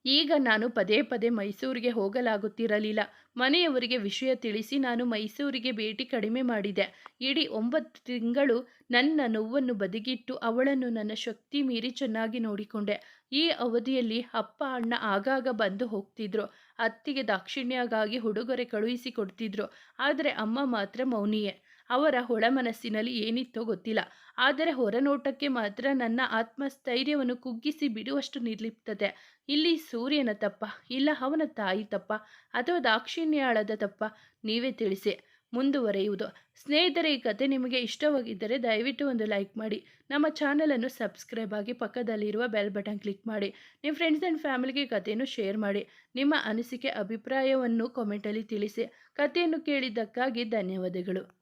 ಈಗ ನಾನು ಪದೇ ಪದೇ ಮೈಸೂರಿಗೆ ಹೋಗಲಾಗುತ್ತಿರಲಿಲ್ಲ. ಮನೆಯವರಿಗೆ ವಿಷಯ ತಿಳಿಸಿ ನಾನು ಮೈಸೂರಿಗೆ ಭೇಟಿ ಕಡಿಮೆ ಮಾಡಿದೆ. ಇಡೀ ಒಂಬತ್ತು ತಿಂಗಳು ನನ್ನ ನೋವನ್ನು ಬದಿಗಿಟ್ಟು ಅವಳನ್ನು ನನ್ನ ಶಕ್ತಿ ಮೀರಿ ಚೆನ್ನಾಗಿ ನೋಡಿಕೊಂಡೆ. ಈ ಅವಧಿಯಲ್ಲಿ ಅಪ್ಪ, ಅಣ್ಣ ಆಗಾಗ ಬಂದು ಹೋಗ್ತಿದ್ರು. ಅತ್ತಿಗೆ ದಾಕ್ಷಿಣ್ಯಗಾಗಿ ಉಡುಗೊರೆ ಕಳುಹಿಸಿ ಕೊಡ್ತಿದ್ರು. ಆದರೆ ಅಮ್ಮ ಮಾತ್ರ ಮೌನಿಯೇ. ಅವರ ಒಳಮನಸ್ಸಿನಲ್ಲಿ ಏನಿತ್ತೋ ಗೊತ್ತಿಲ್ಲ. ಆದರೆ ಹೊರನೋಟಕ್ಕೆ ಮಾತ್ರ ನನ್ನ ಆತ್ಮಸ್ಥೈರ್ಯವನ್ನು ಕುಗ್ಗಿಸಿ ಬಿಡುವಷ್ಟು ನಿರ್ಲಿಪ್ತತೆ. ಇಲ್ಲಿ ಸೂರ್ಯನ ತಪ್ಪ, ಇಲ್ಲ ಅವನ ತಾಯಿ ತಪ್ಪ, ಅಥವಾ ದಾಕ್ಷಿಣ್ಯಾಳದ ತಪ್ಪ, ನೀವೇ ತಿಳಿಸಿ. ಮುಂದುವರೆಯುವುದು. ಸ್ನೇಹಿತರೆ, ಈ ಕತೆ ನಿಮಗೆ ಇಷ್ಟವಾಗಿದ್ದರೆ ದಯವಿಟ್ಟು ಒಂದು ಲೈಕ್ ಮಾಡಿ. ನಮ್ಮ ಚಾನಲನ್ನು ಸಬ್ಸ್ಕ್ರೈಬ್ ಆಗಿ ಪಕ್ಕದಲ್ಲಿರುವ ಬೆಲ್ ಬಟನ್ ಕ್ಲಿಕ್ ಮಾಡಿ. ನಿಮ್ಮ ಫ್ರೆಂಡ್ಸ್ ಆ್ಯಂಡ್ ಫ್ಯಾಮಿಲಿಗೆ ಕಥೆಯನ್ನು ಶೇರ್ ಮಾಡಿ. ನಿಮ್ಮ ಅನಿಸಿಕೆ, ಅಭಿಪ್ರಾಯವನ್ನು ಕಾಮೆಂಟಲ್ಲಿ ತಿಳಿಸಿ. ಕಥೆಯನ್ನು ಕೇಳಿದ್ದಕ್ಕಾಗಿ ಧನ್ಯವಾದಗಳು.